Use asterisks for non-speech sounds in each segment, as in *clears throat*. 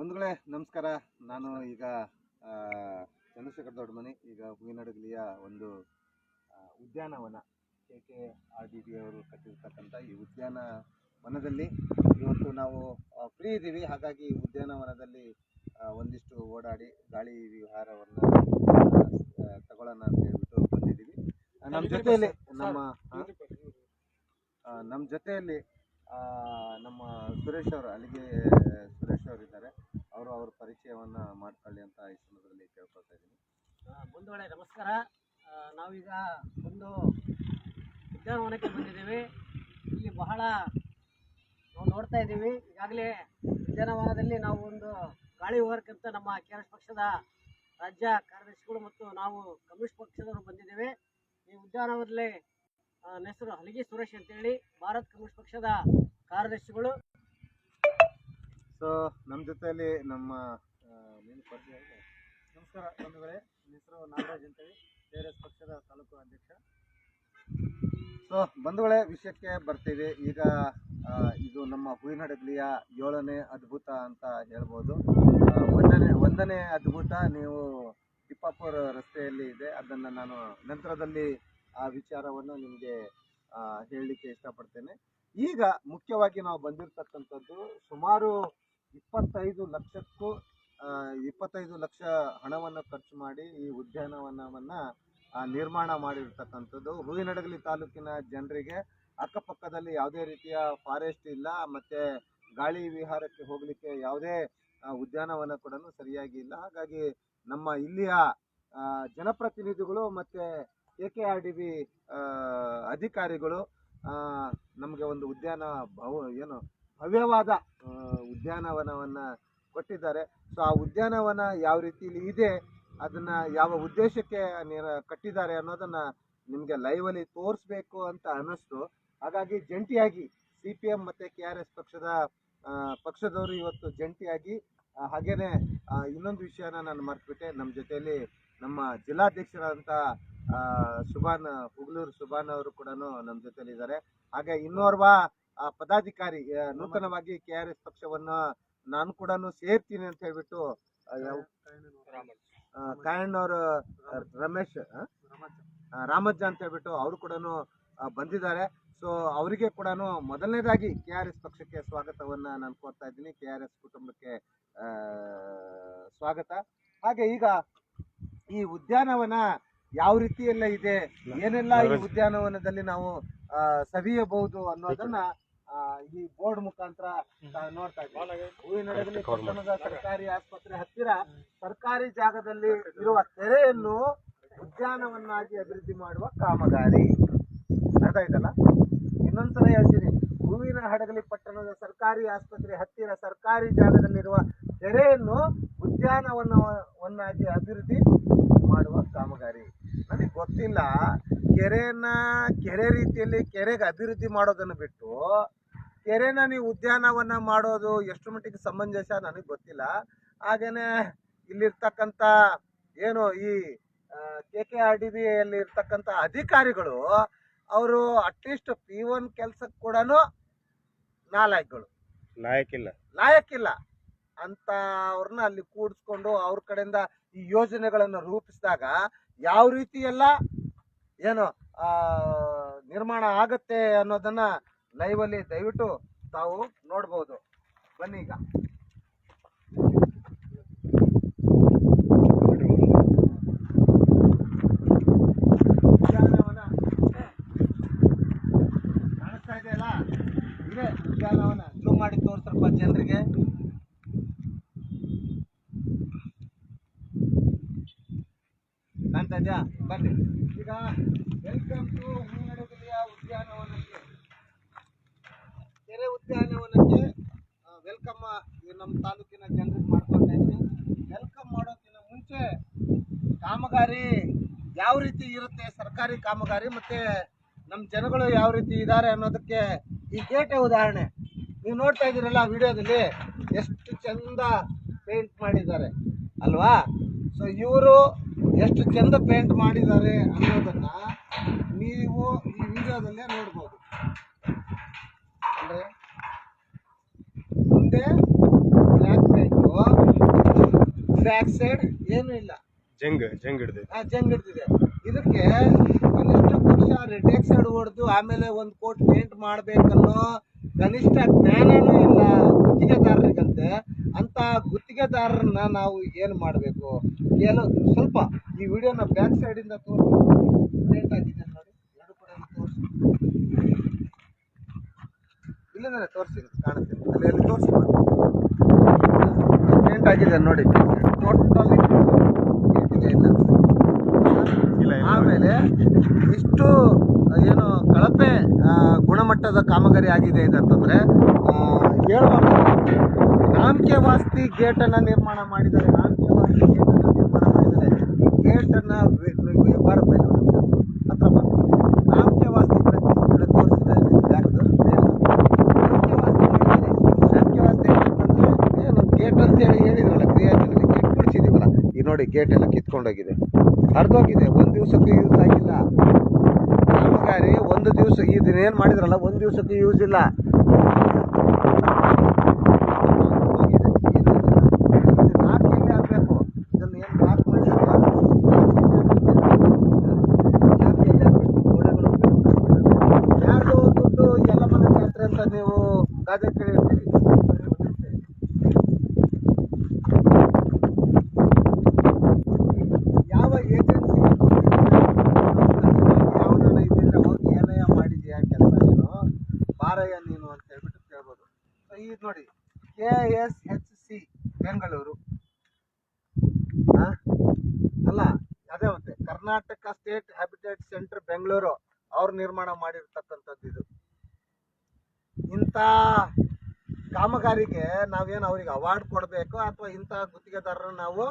ಬಂಧುಗಳೇ ನಮಸ್ಕಾರ. ನಾನು ಈಗ ಚಂದ್ರಶೇಖರ್ ದೊಡ್ಡಮನಿ. ಈಗ ಹೂವಿನಡಗಲಿಯ ಒಂದು ಉದ್ಯಾನವನ K K R D B ಅವರು ಕಟ್ಟಿರ್ತಕ್ಕಂಥ ಈ ಉದ್ಯಾನವನದಲ್ಲಿ ಇವತ್ತು ನಾವು ಫ್ರೀ ಇದ್ದೀವಿ. ಹಾಗಾಗಿ ಈ ಉದ್ಯಾನವನದಲ್ಲಿ ಒಂದಿಷ್ಟು ಓಡಾಡಿ ಗಾಳಿ ವಿಹಾರವನ್ನು ತಗೊಳ್ಳೋಣ ಅಂತ ಹೇಳ್ಬಿಟ್ಟು ಬಂದಿದ್ದೀವಿ. ನಮ್ಮ ಜೊತೆಯಲ್ಲಿ ನಮ್ಮ ನಮ್ಮ ಜೊತೆಯಲ್ಲಿ ನಮ್ಮ ಸುರೇಶ್ ಅವರು, ಅಲ್ಲಿಗೆ ಸುರೇಶ್ ಅವರು ಇದ್ದಾರೆ. ಅವರು ಅವ್ರ ಪರಿಚಯವನ್ನ ಮಾಡ್ಕೊಳ್ಳಿ ಅಂತ ಈ ಸಂದರ್ಭದಲ್ಲಿ ಕೇಳ್ಕೊಳ್ತಾ ಇದ್ದೀನಿ. ಮುಂದುವಳೆ ನಮಸ್ಕಾರ. ನಾವೀಗ ಒಂದು ಉದ್ಯಾನವನಕ್ಕೆ ಬಂದಿದ್ದೀವಿ. ಇಲ್ಲಿ ಬಹಳ ನಾವು ನೋಡ್ತಾ ಇದ್ದೀವಿ. ಈಗಾಗಲೇ ಉದ್ಯಾನವನದಲ್ಲಿ ನಾವು ಒಂದು ಗಾಳಿ ಅಂತ ನಮ್ಮ ಕೆ ಪಕ್ಷದ ರಾಜ್ಯ ಕಾರ್ಯದರ್ಶಿಗಳು ಮತ್ತು ನಾವು ಕಮ್ಯುನಿಸ್ಟ್ ಪಕ್ಷದವರು ಬಂದಿದ್ದೇವೆ. ಈ ಉದ್ಯಾನವನದಲ್ಲಿ ನನ್ನ ಹೆಸರು ಹಲಗಿ ಸುರೇಶ್ ಅಂತೇಳಿ ಭಾರತ್ ಕಮ್ಯುನಿಸ್ಟ್ ಪಕ್ಷದ ಕಾರ್ಯದರ್ಶಿಗಳು. ಸೊ ನಮ್ಮ ಜೊತೆಯಲ್ಲಿ ನಮ್ಮ ನಮಸ್ಕಾರ ಬಂಧುಗಳೇ ನನ್ನ ಹೆಸರು ನಾಗರಾಜ್ ಅಂತೇಳಿ. ಕೆ ಆರ್ ಎಸ್ ಪಕ್ಷದ ತಾಲೂಕು ಅಧ್ಯಕ್ಷ. ಸೊ ಬಂಧುಗಳೇ, ವಿಷಯಕ್ಕೆ ಬರ್ತೀವಿ. ಈಗ ಇದು ನಮ್ಮ ಹೂವಿನಡಗಲಿಯ ಏಳನೇ ಅದ್ಭುತ ಅಂತ ಹೇಳ್ಬೋದು. ಒಂದನೇ ಒಂದನೇ ಅದ್ಭುತ ನೀವು ತಿಪ್ಪಾಪುರ ರಸ್ತೆಯಲ್ಲಿ ಇದೆ. ಅದನ್ನು ನಾನು ನಂತರದಲ್ಲಿ ಆ ವಿಚಾರವನ್ನು ನಿಮಗೆ ಹೇಳಲಿಕ್ಕೆ ಇಷ್ಟಪಡ್ತೇನೆ. ಈಗ ಮುಖ್ಯವಾಗಿ ನಾವು ಬಂದಿರತಕ್ಕಂಥದ್ದು ಸುಮಾರು ಇಪ್ಪತ್ತೈದು ಲಕ್ಷಕ್ಕೂ ಇಪ್ಪತ್ತೈದು ಲಕ್ಷ ಹಣವನ್ನು ಖರ್ಚು ಮಾಡಿ ಈ ಉದ್ಯಾನವನವನ್ನು ನಿರ್ಮಾಣ ಮಾಡಿರ್ತಕ್ಕಂಥದ್ದು. ಹೂವಿನಡಗಲಿ ತಾಲೂಕಿನ ಜನರಿಗೆ ಅಕ್ಕಪಕ್ಕದಲ್ಲಿ ಯಾವುದೇ ರೀತಿಯ ಫಾರೆಸ್ಟ್ ಇಲ್ಲ, ಮತ್ತೆ ಗಾಳಿ ವಿಹಾರಕ್ಕೆ ಹೋಗಲಿಕ್ಕೆ ಯಾವುದೇ ಉದ್ಯಾನವನ ಕೂಡ ಸರಿಯಾಗಿ ಇಲ್ಲ. ಹಾಗಾಗಿ ನಮ್ಮ ಇಲ್ಲಿಯ ಜನಪ್ರತಿನಿಧಿಗಳು ಮತ್ತೆ K K R D B ಅಧಿಕಾರಿಗಳು ನಮಗೆ ಒಂದು ಉದ್ಯಾನ ಭವ, ಏನು, ಭವ್ಯವಾದ ಉದ್ಯಾನವನವನ್ನು ಕೊಟ್ಟಿದ್ದಾರೆ. ಸೊ, ಆ ಉದ್ಯಾನವನ ಯಾವ ರೀತಿಲಿ ಇದೆ, ಅದನ್ನ ಯಾವ ಉದ್ದೇಶಕ್ಕೆ ಕಟ್ಟಿದ್ದಾರೆ ಅನ್ನೋದನ್ನ ನಿಮಗೆ ಲೈವಲ್ಲಿ ತೋರಿಸ್ಬೇಕು ಅಂತ ಅನ್ನಿಸ್ತು. ಹಾಗಾಗಿ ಜಂಟಿಯಾಗಿ ಸಿ ಪಿ ಎಂ ಮತ್ತು ಕೆ ಆರ್ ಎಸ್ ಪಕ್ಷದ ಪಕ್ಷದವರು ಇವತ್ತು ಜಂಟಿಯಾಗಿ ಹಾಗೇನೆ ಇನ್ನೊಂದು ವಿಷಯನ ನಾನು ಮರ್ತ್ಬಿಟ್ಟೆ. ನಮ್ಮ ಜೊತೆಯಲ್ಲಿ ನಮ್ಮ ಜಿಲ್ಲಾಧ್ಯಕ್ಷರಾದಂಥ ಸುಭಾನ್ ಹುಗ್ಲೂರು ಸುಭಾನ್ ಅವರು ಕೂಡ ನಮ್ಮ ಜೊತೆಲಿ ಇದ್ದಾರೆ ಹಾಗೆ ಇನ್ನೋರ್ವ ಪದಾಧಿಕಾರಿ ನೂತನವಾಗಿ ಕೆ ಆರ್ ಎಸ್ ಪಕ್ಷವನ್ನು ನಾನು ಕೂಡ ಸೇರ್ತೀನಿ ಅಂತ ಹೇಳ್ಬಿಟ್ಟು ಕಾಯಣ್ಣವರು ರಮೇಶ್ ರಾಮಜ್ಜ ಅಂತ ಹೇಳ್ಬಿಟ್ಟು ಅವರು ಕೂಡ ಬಂದಿದ್ದಾರೆ. ಸೊ, ಅವರಿಗೆ ಕೂಡ ಮೊದಲನೇದಾಗಿ ಕೆ ಆರ್ ಎಸ್ ಪಕ್ಷಕ್ಕೆ ಸ್ವಾಗತವನ್ನ ನಾನು ಕೋರ್ತಾ ಇದ್ದೀನಿ. ಕೆ ಆರ್ ಎಸ್ ಕುಟುಂಬಕ್ಕೆ ಸ್ವಾಗತ. ಹಾಗೆ ಈಗ ಈ ಉದ್ಯಾನವನ ಯಾವ ರೀತಿ ಎಲ್ಲ ಇದೆ ಏನೆಲ್ಲ ಈ ಉದ್ಯಾನವನದಲ್ಲಿ ನಾವು ಸವಿಯಬಹುದು ಅನ್ನೋದನ್ನ ಈ ಬೋರ್ಡ್ ಮುಖಾಂತರ ನೋಡ್ತಾ ಇದ್ದೀವಿ. ಹೂವಿನ ಪಟ್ಟಣದ ಸರ್ಕಾರಿ ಆಸ್ಪತ್ರೆ ಹತ್ತಿರ ಸರ್ಕಾರಿ ಜಾಗದಲ್ಲಿ ಇರುವ ಕೆರೆಯನ್ನು ಉದ್ಯಾನವನ್ನಾಗಿ ಅಭಿವೃದ್ಧಿ ಮಾಡುವ ಕಾಮಗಾರಿ. ಅರ್ಥ ಆಯ್ತಲ್ಲ ಇನ್ನೊಂದ್ಸಲ ಹೇಳ್ತೀನಿ ಹೂವಿನ ಹಡಗಲಿ ಪಟ್ಟಣದ ಸರ್ಕಾರಿ ಆಸ್ಪತ್ರೆ ಹತ್ತಿರ ಸರ್ಕಾರಿ ಜಾಗದಲ್ಲಿರುವ ಕೆರೆಯನ್ನು ಉದ್ಯಾನವನವನ್ನಾಗಿ ಅಭಿವೃದ್ಧಿ ಮಾಡುವ ಕಾಮಗಾರಿ. ನನಗೆ ಗೊತ್ತಿಲ್ಲ. ಕೆರೆಯನ್ನ ಕೆರೆ ರೀತಿಯಲ್ಲಿ ಕೆರೆಗೆ ಅಭಿವೃದ್ಧಿ ಮಾಡೋದನ್ನು ಬಿಟ್ಟು ಕೆರೆನ ನೀವು ಉದ್ಯಾನವನ ಮಾಡೋದು ಎಷ್ಟು ಮಟ್ಟಿಗೆ ಸಮಂಜಸ ನನಗೆ ಗೊತ್ತಿಲ್ಲ. ಹಾಗೇನೆ ಇಲ್ಲಿರ್ತಕ್ಕಂಥ ಏನು ಈ ಕೆ ಕೆ ಆರ್ ಡಿ ಬಿಯಲ್ಲಿ ಇರ್ತಕ್ಕಂಥ ಅಧಿಕಾರಿಗಳು ಅವರು ಅಟ್ಲೀಸ್ಟ್ ಪಿ ಒನ್ ಕೆಲ್ಸಕ್ಕೆ ಕೂಡ ನಾಲಾಯಕ್ಗಳು ನಾಯಕಿಲ್ಲ ಲಾಯಕ್ಕಿಲ್ಲ ಅಂತ ಅವ್ರನ್ನ ಅಲ್ಲಿ ಕೂಡಿಸ್ಕೊಂಡು ಅವ್ರ ಕಡೆಯಿಂದ ಈ ಯೋಜನೆಗಳನ್ನು ರೂಪಿಸಿದಾಗ ಯಾವ ರೀತಿ ಎಲ್ಲ ಏನು ನಿರ್ಮಾಣ ಆಗತ್ತೆ ಅನ್ನೋದನ್ನ ಲೈವಲ್ಲಿ ದಯವಿಟ್ಟು ತಾವು ನೋಡ್ಬೋದು. ಬನ್ನಿ ಈಗ ಉದ್ಯಾನವನ ಕಾಣಿಸ್ತಾ ಇದೆಯಲ್ಲ ಇದೆ ಉದ್ಯಾನವನ ಜೂಮ್ ಮಾಡಿ ತೋರಿಸ್ರಪ್ಪ ಜನರಿಗೆ ಕಾಣ್ತಾ ಇದೆಯಾ ಬನ್ನಿ ಈಗ ವೆಲ್ಕಮ್ ಟು ಹೂವಿನಡಗಲಿಯ ಉದ್ಯಾನವನಕ್ಕೆ ಕೆರೆ ಉದ್ಯಾನವನಕ್ಕೆ ವೆಲ್ಕಮ್ ನಮ್ಮ ತಾಲೂಕಿನ ಜನರಿಗೆ ಮಾಡ್ಕೊಳ್ತಾ ಇದ್ದೀನಿ ವೆಲ್ಕಮ್ ಮಾಡೋಕ್ಕಿಂತ ಮುಂಚೆ ಕಾಮಗಾರಿ ಯಾವ ರೀತಿ ಇರುತ್ತೆ ಸರ್ಕಾರಿ ಕಾಮಗಾರಿ ಮತ್ತೆ ನಮ್ಮ ಜನಗಳು ಯಾವ ರೀತಿ ಇದ್ದಾರೆ ಅನ್ನೋದಕ್ಕೆ ಈ ಗೇಟೆ ಉದಾಹರಣೆ. ನೀವು ನೋಡ್ತಾ ಇದ್ದೀರಲ್ಲ ವಿಡಿಯೋದಲ್ಲಿ ಎಷ್ಟು ಚಂದ ಪೇಂಟ್ ಮಾಡಿದ್ದಾರೆ ಅಲ್ವಾ? ಸೊ ಇವರು ಎಷ್ಟು ಚಂದ ಪೇಂಟ್ ಮಾಡಿದ್ದಾರೆ ಅನ್ನೋದನ್ನ ನೀವು ಈ ವಿಡಿಯೋದಲ್ಲೇ ನೋಡ್ಬೋದು. ಅಂದರೆ ಮುಂದೆ ಬ್ಲ್ಯಾಕ್ ಪೇಂಟು ಬ್ಯಾಕ್ ಸೈಡ್ ಏನು ಇಲ್ಲ. ಜಂಗ್ ಜಂಗ್ ಹಿಡ್ದಿದೆ. ಆ ಜಂಗ್ ಹಿಡ್ದಿದೆ. ಇದಕ್ಕೆ ಕನಿಷ್ಠ ಪಕ್ಷ ರಿಟೇಕ್ ಸೈಡ್ ಹೊಡೆದು ಆಮೇಲೆ ಒಂದು ಕೋಟಿ ಪೇಂಟ್ ಮಾಡ್ಬೇಕನ್ನೋ ಕನಿಷ್ಠ ಜ್ಞಾನನೂ ಇಲ್ಲ ಗುತ್ತಿಗೆದಾರರಿಗಂತೆ. ಅಂತ ಗುತ್ತಿಗೆದಾರರನ್ನ ನಾವು ಏನು ಮಾಡಬೇಕು? ಏನು ಸ್ವಲ್ಪ ಈ ವಿಡಿಯೋನ ಬ್ಯಾಕ್ ಸೈಡಿಂದ ತೋರಿಸಿ. ಪೇಂಟ್ ಆಗಿದೆ ನೋಡಿ. ಎರಡು ಕಡೆ ತೋರಿಸಿ. ತೋರಿಸಿ, ಕಾಣುತ್ತೆ. ಅಲ್ಲಿ ತೋರಿಸಿ. ಪೇಂಟ್ ಆಗಿದೆ ನೋಡಿ. ಟೋಟಲ್ ಇದೆ ಇಲ್ಲ ಇಲ್ಲ ಇಲ್ಲ ಆಮೇಲೆ ಇಷ್ಟು ಏನು ಕಳಪೆ ಗುಣಮಟ್ಟದ ಕಾಮಗಾರಿ ಆಗಿದೆ ಇದಂತಂದರೆ ಆ, ಹೇಳುವಾಗ ನಾಮಕೆ ವಾಸ್ತಿ ಗೇಟನ್ನು ನಿರ್ಮಾಣ ಮಾಡಿದ್ದಾರೆ. ನಾಮಕೆ ವಾಸ್ತಿ ಗೇಟನ್ನು ನಿರ್ಮಾಣ ಮಾಡಿದ್ದಾರೆ. ಈ ಗೇಟನ್ನು ಅನ್ನ ಬರುತ್ತೆ ಹತ್ರ ಬಾ. ನಾಮಕೆ ವಾಸ್ತಿ ಈ ಕಡೆ- ಈ ಕಡೆ ತೋರಿಸಿದೆ ಬ್ಯಾಗ್ದು ಮೇಲೆ. ನಾಮಕೆ ವಾಸ್ತಿ ಮಾಡಿದ್ದಾರೆ. ನಾಮಕೆ ವಾಸ್ತಿ ಅಂತಂದ್ರೆ ಏನು ಗೇಟ್ ಅಂತ ಹೇಳಿ ಹೇಳಿದ್ರಲ್ಲ ಕ್ರಿಯಾಜನಲ್ಲಿ ಗೇಟ್ ಬಿಡಿಸಿದೀವಲ್ಲ ಈ ನೋಡಿ ಗೇಟ್ ಎಲ್ಲ ಕಿತ್ಕೊಂಡೋಗಿದೆ. ಹರಿದೋಗಿದೆ. ಒಂದು ದಿವಸಕ್ಕೂ ಯೂಸ್ ಆಗಿಲ್ಲ. ಕಾಮಗಾರಿ ಒಂದು ದಿವಸ ಇದನ್ನೇನು ಮಾಡಿದ್ರಲ್ಲ, ಒಂದು ದಿವಸಕ್ಕೂ ಯೂಸ್ ಇಲ್ಲ. ಹೋಗಿದೆ. ಇದು ನಾಲ್ಕು ಎಲ್ಲಿ ಹಾಕ್ಬೇಕು ಇದನ್ನು ಏನು ಬ್ಲಾಕ್ ಮಾಡಿಲ್ಲ ನಾಲ್ಕು ಎಲ್ಲಿ ಹಾಕ್ಬೇಕು ಗೋಡೆಗಳು ಯಾರ್ದು ದುಡ್ಡು ಎಲ್ಲ ಮನೆ ಜಾತ್ರೆ ಅಂತ ನೀವು ಗಾದೆ ಕೇಳಿರ್ತೀರಿ ಯಾವ ಏಜೆನ್ಸಿ ಯಾವನ ಇದ್ದಿದ್ರೆ ಹೋಗಿ ಏನಯ್ಯ ಮಾಡಿದ್ಯಾ ಕೆಲಸ ನೀನು ಬಾರಯ್ಯ ನೀನು ಅಂತ ಹೇಳ್ಬಿಟ್ಟು ಕೇಳ್ಬೋದು ಸೊ ಈಗ ನೋಡಿ K S H C Bengaluru ಆ? ಅಲ್ಲ ಅದೇ ಮತ್ತೆ Karnataka state habitat centre Bengaluru ಅವ್ರು ನಿರ್ಮಾಣ ಮಾಡಿರ್ತಕ್ಕಂಥದ್ದು ಇದು ಇಂಥ ಕಾಮಗಾರಿಗೆ ನಾವೇನು ಅವ್ರಿಗೆ ಅವಾರ್ಡ್ ಕೊಡಬೇಕು ಅಥವಾ ಇಂಥ ಗುತ್ತಿಗೆದಾರರನ್ನ ನಾವು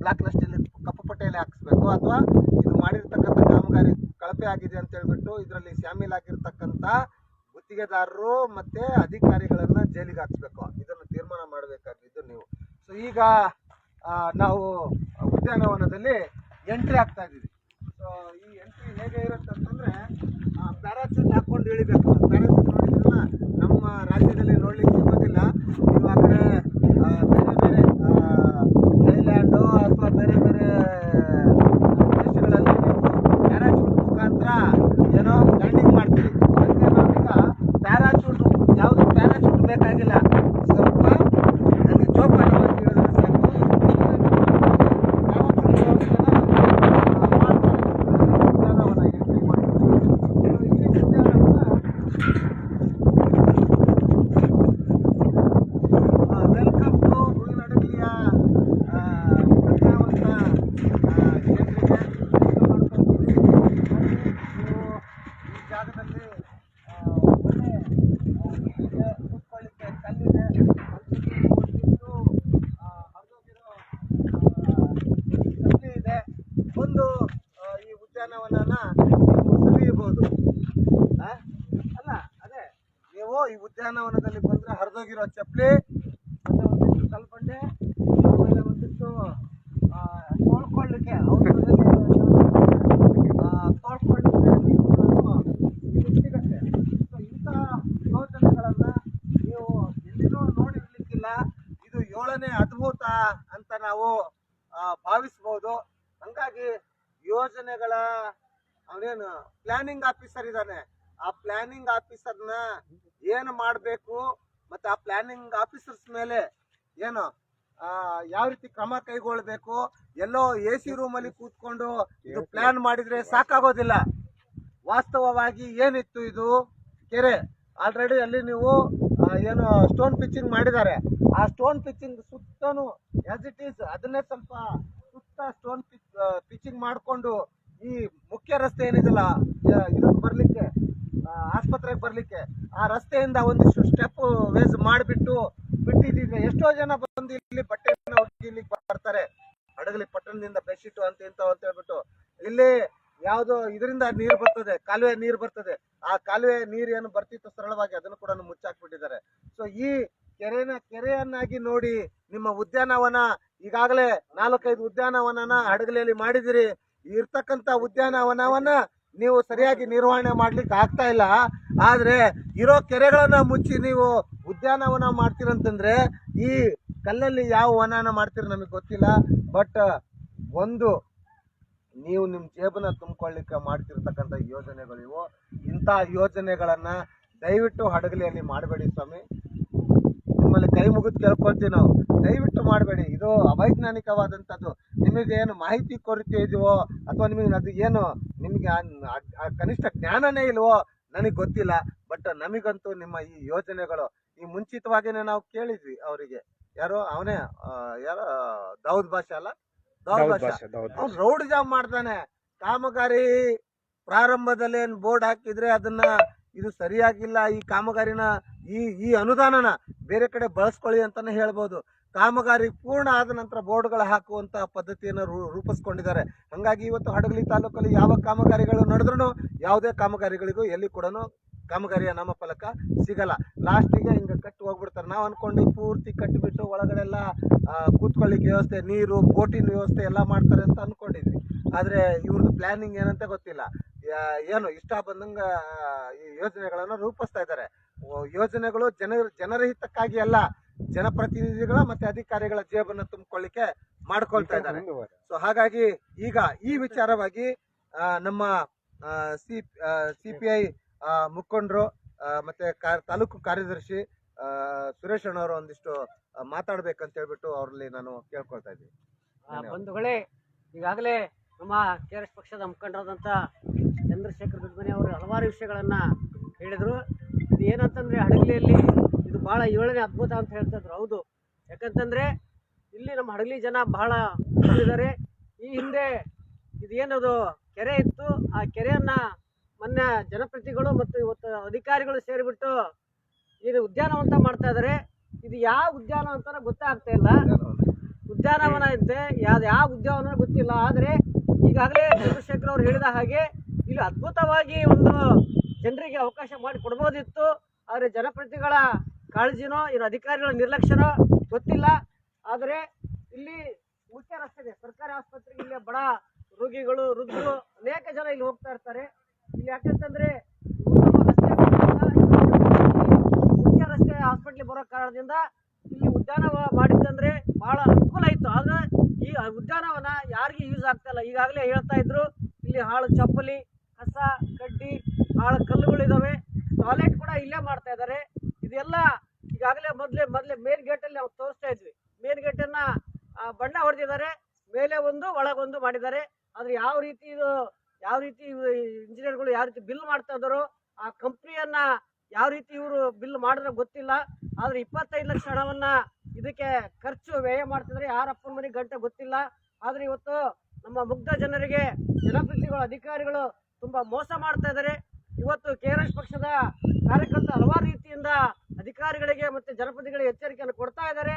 ಬ್ಲಾಕ್ ಲಿಸ್ಟಲ್ಲಿ ಕಪ್ಪು ಪಟ್ಟಿಯಲ್ಲಿ ಹಾಕಿಸ್ಬೇಕು ಅಥವಾ ಇದು ಮಾಡಿರ್ತಕ್ಕಂಥ ಕಾಮಗಾರಿ ಕಳಪೆ ಆಗಿದೆ ಅಂತ ಹೇಳ್ಬಿಟ್ಟು ಇದರಲ್ಲಿ ಶಾಮೀಲಾಗಿರ್ತಕ್ಕಂಥ ಗುತ್ತಿಗೆದಾರರು ಮತ್ತೆ ಅಧಿಕಾರಿಗಳನ್ನ ಜೈಲಿಗೆ ಹಾಕ್ಸ್ಬೇಕು. ಇದನ್ನು ತೀರ್ಮಾನ ಮಾಡಬೇಕಾಗಿದ್ದು ನೀವು. ಸೊ ಈಗ ನಾವು ಉದ್ಯಾನವನದಲ್ಲಿ ಎಂಟ್ರಿ ಆಗ್ತಾ ಇದ್ದೀವಿ. ಸೊ ಈ ಎಂಟ್ರಿ ಹೇಗೆ ಇರುತ್ತೆ ಅಂತಂದ್ರೆ ಪ್ಯಾರಾಚೂಟ್ ಹಾಕೊಂಡು ಇಳಿಬೇಕು. ಪ್ಯಾರಾಚೂಟ್ ನೋಡಿದ್ರಲ್ಲ ನಮ್ಮ ರಾಜ್ಯದಲ್ಲಿ ನೋಡ್ಲಿಕ್ಕೆ ಸಿಗೋದಿಲ್ಲ. ನೀವು ಆ ಕಡೆ ಆ, ಬೇರೆ ಬೇರೆ ಥೈಲ್ಯಾಂಡು ಅಥವಾ ಬೇರೆ ಬೇರೆ ದೇಶಗಳಲ್ಲಿ ನೀವು ಪ್ಯಾರಾಚೂಟ್ ಮುಖಾಂತರ ಏನೋ ಲ್ಯಾಂಡಿಂಗ್ ಮಾಡ್ತೀವಿ ಅದಕ್ಕೆ ನಾವೀಗ ಪ್ಯಾರಾಚೂಟ್ ಯಾವುದು ಪ್ಯಾರಾಚೂಟ್ ಬೇಕಾಗಿಲ್ಲ ಸ್ವಲ್ಪ ನನಗೆ ಜೋಪಾನ ಹೇಳಿದ್ರೆ ಸಾಕು ಪ್ಯಾರಾಚೂಟ್ ವ್ಯವಸ್ಥೆನ ಮಾಡ್ತಾರೆ ಉದ್ಯಾನವನ ಎಂಟ್ರಿ ಮಾಡ್ತಾರೆ ಈ ಉದ್ಯಾನವನ ವೆಲ್ಕಮ್ ಟು ಹೂವಿನಡಗಲಿಯ ಪ್ರಜ್ಞಾವಂತ ಆ, ಕೇಂದ್ರಕ್ಕೆ ಇದು ಮಾಡ್ಕೊಂತೀವಿ. ನೀವು ಈ ಜಾಗದಲ್ಲಿ ಆ, ಒಳ್ಳೆ ಆ, ಇದೆ, ಕೂತ್ಕೊಳ್ಳಿಕ್ಕೆ ಕಲ್ಲಿದೆ ಒಂದಿಷ್ಟು ಆ, ಹರಿದೋಗಿರೋ ಆ, ಚಪ್ಪಲಿ ಇದೆ ಒಂದು ಆ, ಈ ಉದ್ಯಾನವನನ ನೀವು ಸವಿಯಬಹುದು ಆ? ಅಲ್ಲ ಅದೇ ನೀವು ಈ ಉದ್ಯಾನವನದಲ್ಲಿ ಬಂದ್ರೆ ಹರಿದೋಗಿರೋ ಚಪ್ಪಲಿ ಮತ್ತೆ ಒಂದಿಷ್ಟು ಕಲ್ಬಂಡೆ ಆಮೇಲೆ ಒಂದಿಷ್ಟು ಆ, ತೊಳ್ಕೊಳ್ಳಿಕ್ಕೆ ಔಷಧದಲ್ಲಿ ತೊಳ್ಕೊಳ್ಳಿಕ್ಕೆ ನೀರುಗಳನ್ನು ಇಲ್ಲಿ ಸಿಗತ್ತೆ ಸೊ ಇಂಥ ಯೋಜನೆಗಳನ್ನ ನೀವು ಎಲ್ಲಿನೂ ನೋಡಿರ್ಲಿಕ್ಕಿಲ್ಲ ಇದು ಏಳನೇ ಅದ್ಭುತ ಅಂತ ನಾವು ಭಾವಿಸ್ಬೋದು. ಹಂಗಾಗಿ ಯೋಜನೆಗಳ ಅವನೇನು ಪ್ಲಾನಿಂಗ್ ಆಫೀಸರ್ ಇದ್ದಾನೆ ಆ ಪ್ಲಾನಿಂಗ್ ಆಫೀಸರ್ನ ಏನು ಮಾಡಬೇಕು ಮತ್ತೆ ಆ ಪ್ಲಾನಿಂಗ್ ಆಫೀಸರ್ಸ್ ಮೇಲೆ ಏನು ಯಾವ ರೀತಿ ಕ್ರಮ ಕೈಗೊಳ್ಬೇಕು ಎಲ್ಲೋ ಎ ಸಿ ರೂಮಲ್ಲಿ ಕೂತ್ಕೊಂಡು ಇದು ಪ್ಲಾನ್ ಮಾಡಿದ್ರೆ ಸಾಕಾಗೋದಿಲ್ಲ. ವಾಸ್ತವವಾಗಿ ಏನಿತ್ತು ಇದು? ಕೆರೆ. ಆಲ್ರೆಡಿ ಅಲ್ಲಿ ನೀವು ಏನು ಸ್ಟೋನ್ ಪಿಚ್ಚಿಂಗ್ ಮಾಡಿದ್ದಾರೆ. ಆ ಸ್ಟೋನ್ ಪಿಚ್ಚಿಂಗ್ ಸುತ್ತನು ಆಸ್ ಇಟ್ ಈಸ್ ಅದನ್ನೇ ಸ್ವಲ್ಪ ಸುತ್ತ ಸ್ಟೋನ್ ಪಿಚ್ ಪಿಚ್ಚಿಂಗ್ ಮಾಡಿಕೊಂಡು ಈ ಮುಖ್ಯ ರಸ್ತೆ ಏನಿದೆಲ್ಲ ಯ- ಇದಕ್ಕೆ ಬರಲಿಕ್ಕೆ ಆಸ್ಪತ್ರೆಗೆ ಬರಲಿಕ್ಕೆ ಆ ರಸ್ತೆಯಿಂದ ಒಂದಿಷ್ಟು ಸ್ಟೆಪ್ ವೇಸ್ ಮಾಡಿಬಿಟ್ಟು ಬಿಟ್ಟಿದ್ದೀವಿ. ಎಷ್ಟೋ ಜನ ಬಂದು ಇಲ್ಲಿ ಬಟ್ಟೆ ಹೋಗಿ ಇಲ್ಲಿಗೆ ಬರ್ತಾರೆ. ಹಡಗಲಿ ಪಟ್ಟಣದಿಂದ ಬೆಡ್ಶೀಟು ಅಂತ ಇಂಥವು ಅಂತ ಹೇಳ್ಬಿಟ್ಟು. ಇಲ್ಲಿ ಯಾವುದೋ ಇದರಿಂದ ನೀರು ಬರ್ತದೆ ಕಾಲುವೆ ನೀರು ಬರ್ತದೆ. ಆ ಕಾಲುವೆ ನೀರೇನು ಬರ್ತಿತ್ತು ಸರಳವಾಗಿ ಅದನ್ನು ಕೂಡ ಮುಚ್ಚಾಕ್ಬಿಟ್ಟಿದ್ದಾರೆ. ಸೊ ಈ ಕೆರೆನ ಕೆರೆಯನ್ನಾಗಿ ನೋಡಿ ನಿಮ್ಮ ಉದ್ಯಾನವನ, ಈಗಾಗಲೇ ನಾಲ್ಕೈದು ಉದ್ಯಾನವನನ ಹಡಗಲಿಯಲ್ಲಿ ಮಾಡಿದಿರಿ ಇರ್ತಕ್ಕಂಥ ಉದ್ಯಾನವನವನ್ನ ನೀವು ಸರಿಯಾಗಿ ನಿರ್ವಹಣೆ ಮಾಡ್ಲಿಕ್ಕೆ ಆಗ್ತಾ ಇಲ್ಲ. ಆದ್ರೆ ಇರೋ ಕೆರೆಗಳನ್ನ ಮುಚ್ಚಿ ನೀವು ಉದ್ಯಾನವನ ಮಾಡ್ತೀರಂತಂದ್ರೆ ಈ ಕಲ್ಲಲ್ಲಿ ಯಾವ ವನನ ಮಾಡ್ತೀರ ನಮಗೆ ಗೊತ್ತಿಲ್ಲ. ಬಟ್ ಒಂದು ನೀವು ನಿಮ್ಮ ಜೇಬನ್ನ ತುಂಬಿಕೊಳ್ಳಿಕ್ಕೆ ಮಾಡ್ತಿರ್ತಕ್ಕಂಥ ಯೋಜನೆಗಳು ಇವು. ಇಂಥ ಯೋಜನೆಗಳನ್ನ ದಯವಿಟ್ಟು ಹಡಗಲಿಯಲ್ಲಿ ಮಾಡಬೇಡಿ ಸ್ವಾಮಿ. ನಿಮ್ಮಲ್ಲಿ ಕೈ ಮುಗಿದು ಕೇಳ್ಕೊಳ್ತೀವಿ ನಾವು. ದಯವಿಟ್ಟು ಮಾಡಬೇಡಿ. ಇದು ಅವೈಜ್ಞಾನಿಕವಾದಂಥದ್ದು. ನಿಮಗೆ ಏನು ಮಾಹಿತಿ ಕೊರತೆ ಇದೆಯೋ ಅಥವಾ ನಿಮಗೆ ಅದು ಏನು ನಿಮಗೆ ಕನಿಷ್ಠ ಜ್ಞಾನನೇ ಇಲ್ವೋ ನನಗೆ ಗೊತ್ತಿಲ್ಲ. ಬಟ್ ನಮಗಂತೂ ನಿಮ್ಮ ಈ ಯೋಜನೆಗಳು ಈ ಮುಂಚಿತವಾಗಿನೇ ನಾವು ಕೇಳಿದ್ವಿ ಅವರಿಗೆ. ಯಾರೋ, ಅವನೇ ಯಾರೋ ದೌದ್ ಭಾಷೆ ಅಲ್ಲ? ಅವ್ನು ರೌಡ್ ಜಾಮ್ ಮಾಡ್ತಾನೆ. ಕಾಮಗಾರಿ ಪ್ರಾರಂಭದಲ್ಲಿ ಏನ್ ಬೋರ್ಡ್ ಹಾಕಿದ್ರೆ ಅದನ್ನ ಇದು ಸರಿಯಾಗಿಲ್ಲ. ಈ ಕಾಮಗಾರಿನ ಈ ಈ ಅನುದಾನನ ಬೇರೆ ಕಡೆ ಬಳಸ್ಕೊಳ್ಳಿ ಅಂತಾನೆ ಹೇಳ್ಬೋದು. ಕಾಮಗಾರಿ ಪೂರ್ಣ ಆದ ನಂತರ ಬೋರ್ಡ್ಗಳು ಹಾಕುವಂತ ಪದ್ಧತಿಯನ್ನು ರೂಪಿಸ್ಕೊಂಡಿದ್ದಾರೆ. ಹಂಗಾಗಿ ಇವತ್ತು ಹಡಗಲಿ ತಾಲೂಕಲ್ಲಿ ಯಾವ ಕಾಮಗಾರಿಗಳು ನಡೆದ್ರು ಯಾವುದೇ ಕಾಮಗಾರಿಗಳಿಗೂ ಎಲ್ಲಿ ಕೂಡ ಕಾಮಗಾರಿಯ ನಾಮಫಲಕ ಸಿಗಲ್ಲ. ಲಾಸ್ಟಿಗೆ ಹಿಂಗೆ ಕಟ್ಟಿ ಹೋಗ್ಬಿಡ್ತಾರೆ. ನಾವು ಅನ್ಕೊಂಡು ಪೂರ್ತಿ ಕಟ್ಟಿಬಿಟ್ಟು ಒಳಗಡೆ ಎಲ್ಲ ಆ, ಕೂತ್ಕೊಳ್ಳಿಕ್ಕೆ ವ್ಯವಸ್ಥೆ ನೀರು ಬೋಟಿನ ವ್ಯವಸ್ಥೆ ಎಲ್ಲ ಮಾಡ್ತಾರೆ ಅಂತ ಅನ್ಕೊಂಡಿದ್ವಿ. ಆದರೆ ಇವ್ರದ್ದು ಪ್ಲಾನಿಂಗ್ ಏನಂತ ಗೊತ್ತಿಲ್ಲ. ಏನು ಇಷ್ಟ ಬಂದಂಗ ಈ ಯೋಜನೆಗಳನ್ನು ರೂಪಿಸ್ತಾ ಇದ್ದಾರೆ. ಯೋಜನೆಗಳು ಜನ ಜನರ ಹಿತಕ್ಕಾಗಿ ಅಲ್ಲ ಜನಪ್ರತಿನಿಧಿಗಳ ಮತ್ತೆ ಅಧಿಕಾರಿಗಳ ಜೇಬನ್ನು ತುಂಬಿಕೊಳ್ಳಿಕ್ಕೆ ಮಾಡ್ಕೊಳ್ತಾ ಇದ್ದಾರೆ. ಸೊ ಹಾಗಾಗಿ ಈಗ ಈ ವಿಚಾರವಾಗಿ ನಮ್ಮ ಸಿ ಸಿ ಪಿ ಐ ಮುಖಂಡರು ಮತ್ತು ಮತ್ತೆ ಕಾ- ತಾಲೂಕು ಕಾರ್ಯದರ್ಶಿ ಸುರೇಶ್ ಅಣ್ಣವರು ಒಂದಿಷ್ಟು ಮಾತಾಡ್ಬೇಕಂತ ಹೇಳ್ಬಿಟ್ಟು ಅವ್ರಲ್ಲಿ ನಾನು ಕೇಳ್ಕೊಳ್ತಾ ಇದ್ದೀನಿ. ಬಂಧುಗಳೇ ಈಗಾಗಲೇ ನಮ್ಮ ಕೆ ಆರ್ ಎಸ್ ಪಕ್ಷದ ಮುಖಂಡರಾದಂಥ ಚಂದ್ರಶೇಖರ್ ಬಿದ್ಮನಿ ಅವರು ಹಲವಾರು ವಿಷಯಗಳನ್ನ ಹೇಳಿದರು. ಇದು ಏನಂತಂದ್ರೆ ಹಡಗಲಿಯಲ್ಲಿ ಇದು ಬಹಳ ಏಳನೇ ಅದ್ಭುತ ಅಂತ ಹೇಳ್ತಾ ಇದ್ರು ಹೌದು. ಯಾಕಂತಂದ್ರೆ ಇಲ್ಲಿ ನಮ್ಮ ಹಡಗಲಿ ಜನ ಬಹಳ ಇದ್ದಾರೆ. ಈ ಹಿಂದೆ ಇದು ಏನದು ಕೆರೆ ಇತ್ತು. ಆ ಕೆರೆಯನ್ನ ಮೊನ್ನೆ ಜನಪ್ರತಿಗಳು ಮತ್ತು ಇವತ್ತು ಅಧಿಕಾರಿಗಳು ಸೇರಿಬಿಟ್ಟು ಇದು ಉದ್ಯಾನವಂತ ಮಾಡ್ತಾ ಇದ್ದಾರೆ ಇದು ಯಾವ ಉದ್ಯಾನ ಅಂತ ಗೊತ್ತಾಗ್ತಾ ಇಲ್ಲ. ಉದ್ಯಾನವನ ಇದ್ದೆ ಯಾವ್ದು ಯಾವ ಉದ್ಯಾನವನ ಗೊತ್ತಿಲ್ಲ. ಆದರೆ ಈಗಾಗಲೇ ಚಂದ್ರಶೇಖರ್ ಅವರು ಹೇಳಿದ ಹಾಗೆ ಇಲ್ಲಿ ಅದ್ಭುತವಾಗಿ ಒಂದು ಜನರಿಗೆ ಅವಕಾಶ ಮಾಡಿ ಕೊಡ್ಬೋದಿತ್ತು. ಆದರೆ ಜನಪ್ರತಿಗಳ ಕಾಳಜಿನೋ ಇನ್ನು ಅಧಿಕಾರಿಗಳ ನಿರ್ಲಕ್ಷ್ಯನೋ ಗೊತ್ತಿಲ್ಲ. ಆದರೆ ಇಲ್ಲಿ ಮುಖ್ಯ ರಸ್ತೆ ಇದೆ. ಸರ್ಕಾರಿ ಆಸ್ಪತ್ರೆಗೆ ಇಲ್ಲಿ ಬಡ ರೋಗಿಗಳು, ವೃದ್ಧರು ಅನೇಕ ಜನ ಇಲ್ಲಿ ಹೋಗ್ತಾ ಇರ್ತಾರೆ. ಇಲ್ಲಿ ಯಾಕಂತಂದ್ರೆ ಮುಖ್ಯ ರಸ್ತೆ ಹಾಸ್ಪಿಟ್ಲಿಗೆ ಬರೋ ಕಾರಣದಿಂದ ಇಲ್ಲಿ ಉದ್ಯಾನವನ ಮಾಡಿದ್ದಂದ್ರೆ ಬಹಳ ಅನುಕೂಲ ಇತ್ತು. ಆದ್ರೆ ಈ ಉದ್ಯಾನವನ ಯಾರಿಗೆ ಯೂಸ್ ಆಗ್ತಾ ಇಲ್ಲ. ಈಗಾಗಲೇ ಹೇಳ್ತಾ ಇದ್ರು, ಇಲ್ಲಿ ಹಾಳು ಚಪ್ಪಲಿ, ಕಸ, ಕಡ್ಡಿ, ಹಾಳು ಕಲ್ಲುಗಳಿದಾವೆ. ಟಾಯ್ಲೆಟ್ ಕೂಡ ಇಲ್ಲೇ ಮಾಡ್ತಾ ಇದ್ದಾರೆ ಇದೆಲ್ಲ ಈಗಾಗಲೇ ಮೊದಲೇ ಮೊದಲೇ ಮೇನ್ ಗೇಟಲ್ಲಿ ನಾವು ತೋರಿಸ್ತಾ ಇದ್ವಿ. ಮೇನ್ ಗೇಟನ್ನ ಬಣ್ಣ ಹೊಡೆದಿದ್ದಾರೆ. ಮೇಲೆ ಒಂದು, ಒಳಗೊಂದು ಮಾಡಿದ್ದಾರೆ. ಆದ್ರೆ ಯಾವ ರೀತಿ ಇದು ಯಾವ ರೀತಿ ಇಂಜಿನಿಯರ್ಗಳು ಯಾವ ರೀತಿ ಬಿಲ್ ಮಾಡ್ತಾ ಇದ್ದಾರೋ ಆ ಕಂಪ್ನಿಯನ್ನ ಯಾವ ರೀತಿ ಇವರು ಬಿಲ್ ಮಾಡಿದ್ರೆ ಗೊತ್ತಿಲ್ಲ. ಆದ್ರೆ ಇಪ್ಪತ್ತೈದು ಲಕ್ಷ ಹಣವನ್ನ ಇದಕ್ಕೆ ಖರ್ಚು ವ್ಯಯ ಮಾಡ್ತಿದ್ರೆ. ಯಾರಪ್ಪನ ಮನೆಗೆ ಗಂಟೆ ಗೊತ್ತಿಲ್ಲ. ಆದ್ರೆ ಇವತ್ತು ನಮ್ಮ ಮುಗ್ಧ ಜನರಿಗೆ ಜನಪ್ರತಿನಿಧಿಗಳು, ಅಧಿಕಾರಿಗಳು ತುಂಬಾ ಮೋಸ ಮಾಡ್ತಾ ಇದ್ದಾರೆ ಇವತ್ತು ಕೆಆರ್ಎಸ್ ಆರ್ ಎಸ್ ಪಕ್ಷದ ಕಾರ್ಯಕರ್ತ ಹಲವಾರು ರೀತಿಯಿಂದ ಅಧಿಕಾರಿಗಳಿಗೆ ಮತ್ತೆ ಜನಪ್ರತಿನಿಧಿಗಳಿಗೆ ಎಚ್ಚರಿಕೆಯನ್ನು ಕೊಡ್ತಾ ಇದ್ದಾರೆ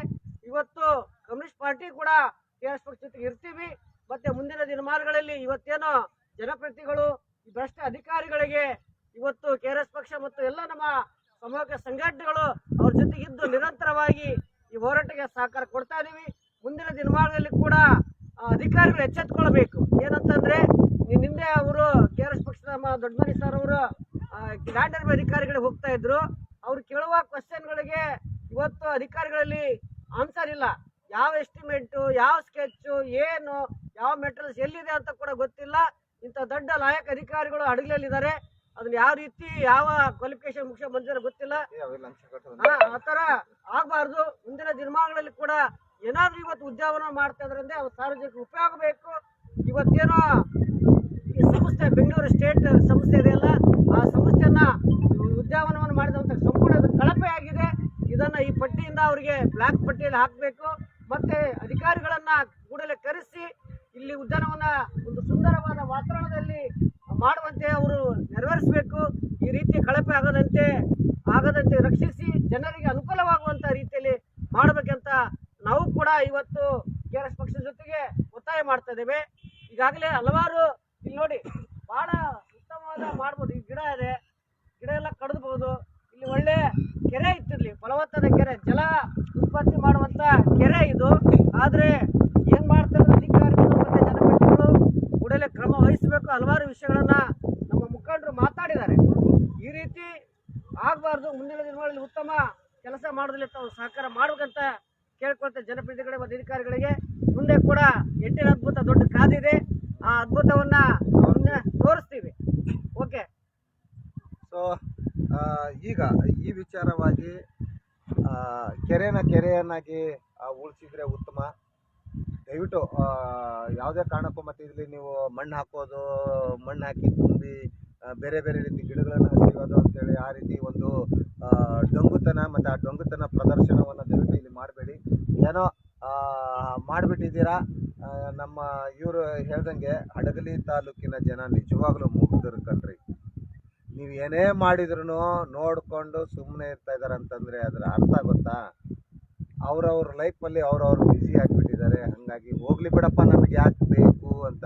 ಇವತ್ತು ಕಮ್ಯುನಿಸ್ಟ್ ಪಾರ್ಟಿ ಕೂಡ ಕೆಆರ್ಎಸ್ ಆರ್ ಎಸ್ ಪಕ್ಷ ಜೊತೆಗೆ ಇರ್ತೀವಿ. ಮತ್ತೆ ಮುಂದಿನ ದಿನಮಾನಗಳಲ್ಲಿ ಇವತ್ತೇನೋ ಜನಪ್ರತಿನಿಧಿಗಳು, ಈ ಭ್ರಷ್ಟ ಅಧಿಕಾರಿಗಳಿಗೆ ಇವತ್ತು ಕೆ ಪಕ್ಷ ಮತ್ತು ಎಲ್ಲ ನಮ್ಮ ಸಮೂಹ ಸಂಘಟನೆಗಳು ಅವ್ರ ಜೊತೆಗಿದ್ದು ನಿರಂತರವಾಗಿ ಈ ಹೋರಾಟಕ್ಕೆ ಸಹಕಾರ ಕೊಡ್ತಾ ಇದ್ದೀವಿ ಮುಂದಿನ ದಿನಮಾನದಲ್ಲಿ ಕೂಡ ಅಧಿಕಾರಿಗಳು ಎಚ್ಚೆತ್ಕೊಳ್ಬೇಕು. ಏನಂತಂದ್ರೆ ನಿನ್ನಿಂದೆ ಅವರು ಕೆ ಆರ್ ಎಸ್ ಪಕ್ಷದ ನಮ್ಮ ದೊಡ್ಡಮನಿ ಸರ್ ಅವರು ಲ್ಯಾಂಡ್ ಅಧಿಕಾರಿಗಳಿಗೆ ಹೋಗ್ತಾ ಇದ್ರು. ಅವ್ರು ಕೇಳುವ ಕ್ವಶನ್ಗಳಿಗೆ ಇವತ್ತು ಅಧಿಕಾರಿಗಳಲ್ಲಿ ಆನ್ಸರ್ ಇಲ್ಲ. ಯಾವ ಎಸ್ಟಿಮೇಟು ಯಾವ ಸ್ಕೆಚ್ಚು ಏನು, ಯಾವ ಮೆಟೀರಿಯಲ್ಸ್ ಎಲ್ಲಿದೆ ಅಂತ ಕೂಡ ಗೊತ್ತಿಲ್ಲ. ಇಂಥ ದೊಡ್ಡ ಲಾಯಕ್ ಅಧಿಕಾರಿಗಳು ಹಡಗಲಿದ್ದಾರೆ ಅದನ್ನ ಯಾವ ರೀತಿ ಯಾವ ಕ್ವಾಲಿಫಿಕೇಶನ್ ಮುಖ್ಯ ಬಂದಿರೋ ಗೊತ್ತಿಲ್ಲ. ಆತರ ಆಗ್ಬಾರ್ದು. ಮುಂದಿನ ದಿನಮಾನಗಳಲ್ಲಿ ಕೂಡ ಏನಾದ್ರೂ ಇವತ್ತು ಉದ್ಯಾವನ ಮಾಡ್ತಾ ಇದ್ರಂದ್ರೆ ಅವ್ರು ಸಾರ್ವಜನಿಕ ಉಪಯೋಗ ಬೇಕು. ಇವತ್ತೇನೋ ಈ ಸಂಸ್ಥೆ ಬೆಂಗಳೂರು ಸ್ಟೇಟ್ ಸಂಸ್ಥೆ ಇದೆಯಲ್ಲ ಆ ಸಂಸ್ಥೆಯನ್ನ ಉದ್ಯಾವನವನ್ನು ಮಾಡಿದಂತ ಸಂಪೂರ್ಣ ಕಳಪೆ ಆಗಿದೆ. ಇದನ್ನ ಈ ಪಟ್ಟಿಯಿಂದ ಅವರಿಗೆ ಬ್ಲಾಕ್ ಪಟ್ಟಿಯಲ್ಲಿ ಹಾಕಬೇಕು. ಮತ್ತೆ ಅಧಿಕಾರಿಗಳನ್ನ ಕೂಡಲೇ ಕರೆಸಿ ಇಲ್ಲಿ ಉದ್ಯಾನವನ ವಾತಾವರಣದಲ್ಲಿ ಮಾಡುವಂತೆ ಅವರು ನೆರವೇರಿಸಬೇಕು. ಈ ರೀತಿ ಕಳಪೆ ಆಗದಂತೆ ಆಗದಂತೆ ರಕ್ಷಿಸಿ ಜನರಿಗೆ ಅನುಕೂಲವಾಗುವಂತ ರೀತಿಯಲ್ಲಿ ಮಾಡಬೇಕಂತ ನಾವು ಕೂಡ ಇವತ್ತು ಕೆ ಪಕ್ಷದ ಜೊತೆಗೆ ಒತ್ತಾಯ ಮಾಡ್ತಾ ಇದ್ದೇವೆ. ಈಗಾಗಲೇ ಹಲವಾರು ಇಲ್ಲಿ ನೋಡಿ ಬಹಳ ಉತ್ತಮವಾದ ಮಾಡ್ಬೋದು ಈ ಗಿಡ ಇದೆ ಗಿಡ ಎಲ್ಲ ಕಡಿದ್ಬೋದು ಇಲ್ಲಿ ಒಳ್ಳೆ ಕೆರೆ ಇತ್ತಿರ್ಲಿ ಫಲವತ್ತಾದ ಕೆರೆ ಜಲ ಉತ್ಪತ್ತಿ ಮಾಡುವಂತ ಕೆರೆ ಇದು ಆದ್ರೆ ಏನ್ ಮಾಡ್ತಾರೆ ಅಧಿಕಾರಿಗಳು ಮತ್ತೆ ಜನಪ್ರತಿನಿಧಿಗಳು ಕೂಡಲೇ ಕ್ರಮ ವಹಿಸಬೇಕು ಹಲವಾರು ವಿಷಯಗಳನ್ನ ನಮ್ಮ ಮುಖಂಡರು ಮಾತಾಡಿದ್ದಾರೆ ಈ ರೀತಿ ಆಗಬಾರ್ದು ಮುಂದಿನ ದಿನಗಳಲ್ಲಿ ಉತ್ತಮ ಕೆಲಸ ಮಾಡೋದ್ರಲ್ಲಿ ತಾವು ಸಹಕಾರ ಮಾಡ್ಬೇಕಂತ ಕೆ ಕೇಳ್ಕೊಳ್ತೇವೆ ಜನಪ್ರತಿನಿಧಿಗಳಿಗೆ ಮತ್ತು ಅಧಿಕಾರಿಗಳಿಗೆ ಮುಂದೆ ಕೂಡ ಎಂಟಿನ ಅದ್ಭುತ ದೊಡ್ಡ ಕಾದಿದೆ ಆ ಅದ್ಭುತವನ್ನ ಮುಂದೆ ತೋರಿಸ್ತೀವಿ ಓಕೆ ಸೊ ಈಗ ಈ ವಿಚಾರವಾಗಿ ಕೆರೆನ ಕೆರೆಯನ್ನಾಗಿ ಉಳಿಸಿದ್ರೆ ಉತ್ತಮ. ದಯವಿಟ್ಟು ಯಾವುದೇ ಕಾರಣಕ್ಕೂ ಮತ್ತೆ ಇಲ್ಲಿ ನೀವು ಮಣ್ಣು ಹಾಕೋದು, ಮಣ್ಣು ಹಾಕಿ ತುಂಬಿ ಬೇರೆ ಬೇರೆ ರೀತಿ ಗಿಡಗಳನ್ನು ಹಚ್ಚಿರೋದು ಅಂತೇಳಿ ಆ ರೀತಿ ಒಂದು ಡೊಂಗುತನ ಮತ್ತು ಆ ಡೊಂಗುತನ ಪ್ರದರ್ಶನವನ್ನು ದಯವಿಟ್ಟು ಇಲ್ಲಿ ಮಾಡಬೇಡಿ. ಏನೋ ಮಾಡಿಬಿಟ್ಟಿದ್ದೀರಾ ನಮ್ಮ ಇವರು ಹೇಳ್ದಂಗೆ ಹಡಗಲಿ ತಾಲೂಕಿನ ಜನ ನಿಜವಾಗ್ಲೂ ಮುಗ್ದರು ಕಣ್ರಿ. ನೀವು ಏನೇ ಮಾಡಿದ್ರು ನೋಡಿಕೊಂಡು ಸುಮ್ಮನೆ ಇರ್ತಾ ಇದಾರೆ ಅಂತಂದರೆ ಅದರ ಅರ್ಥ ಗೊತ್ತಾ? ಅವ್ರವ್ರ ಲೈಫಲ್ಲಿ ಅವ್ರವ್ರು ಬ್ಯುಸಿ ಆಗಿಬಿಟ್ಟಿದ್ದಾರೆ, ಹಾಗಾಗಿ ಹೋಗ್ಲಿ ಬಿಡಪ್ಪ ನಮಗೆ ಯಾಕೆ ಬೇಕು ಅಂತ.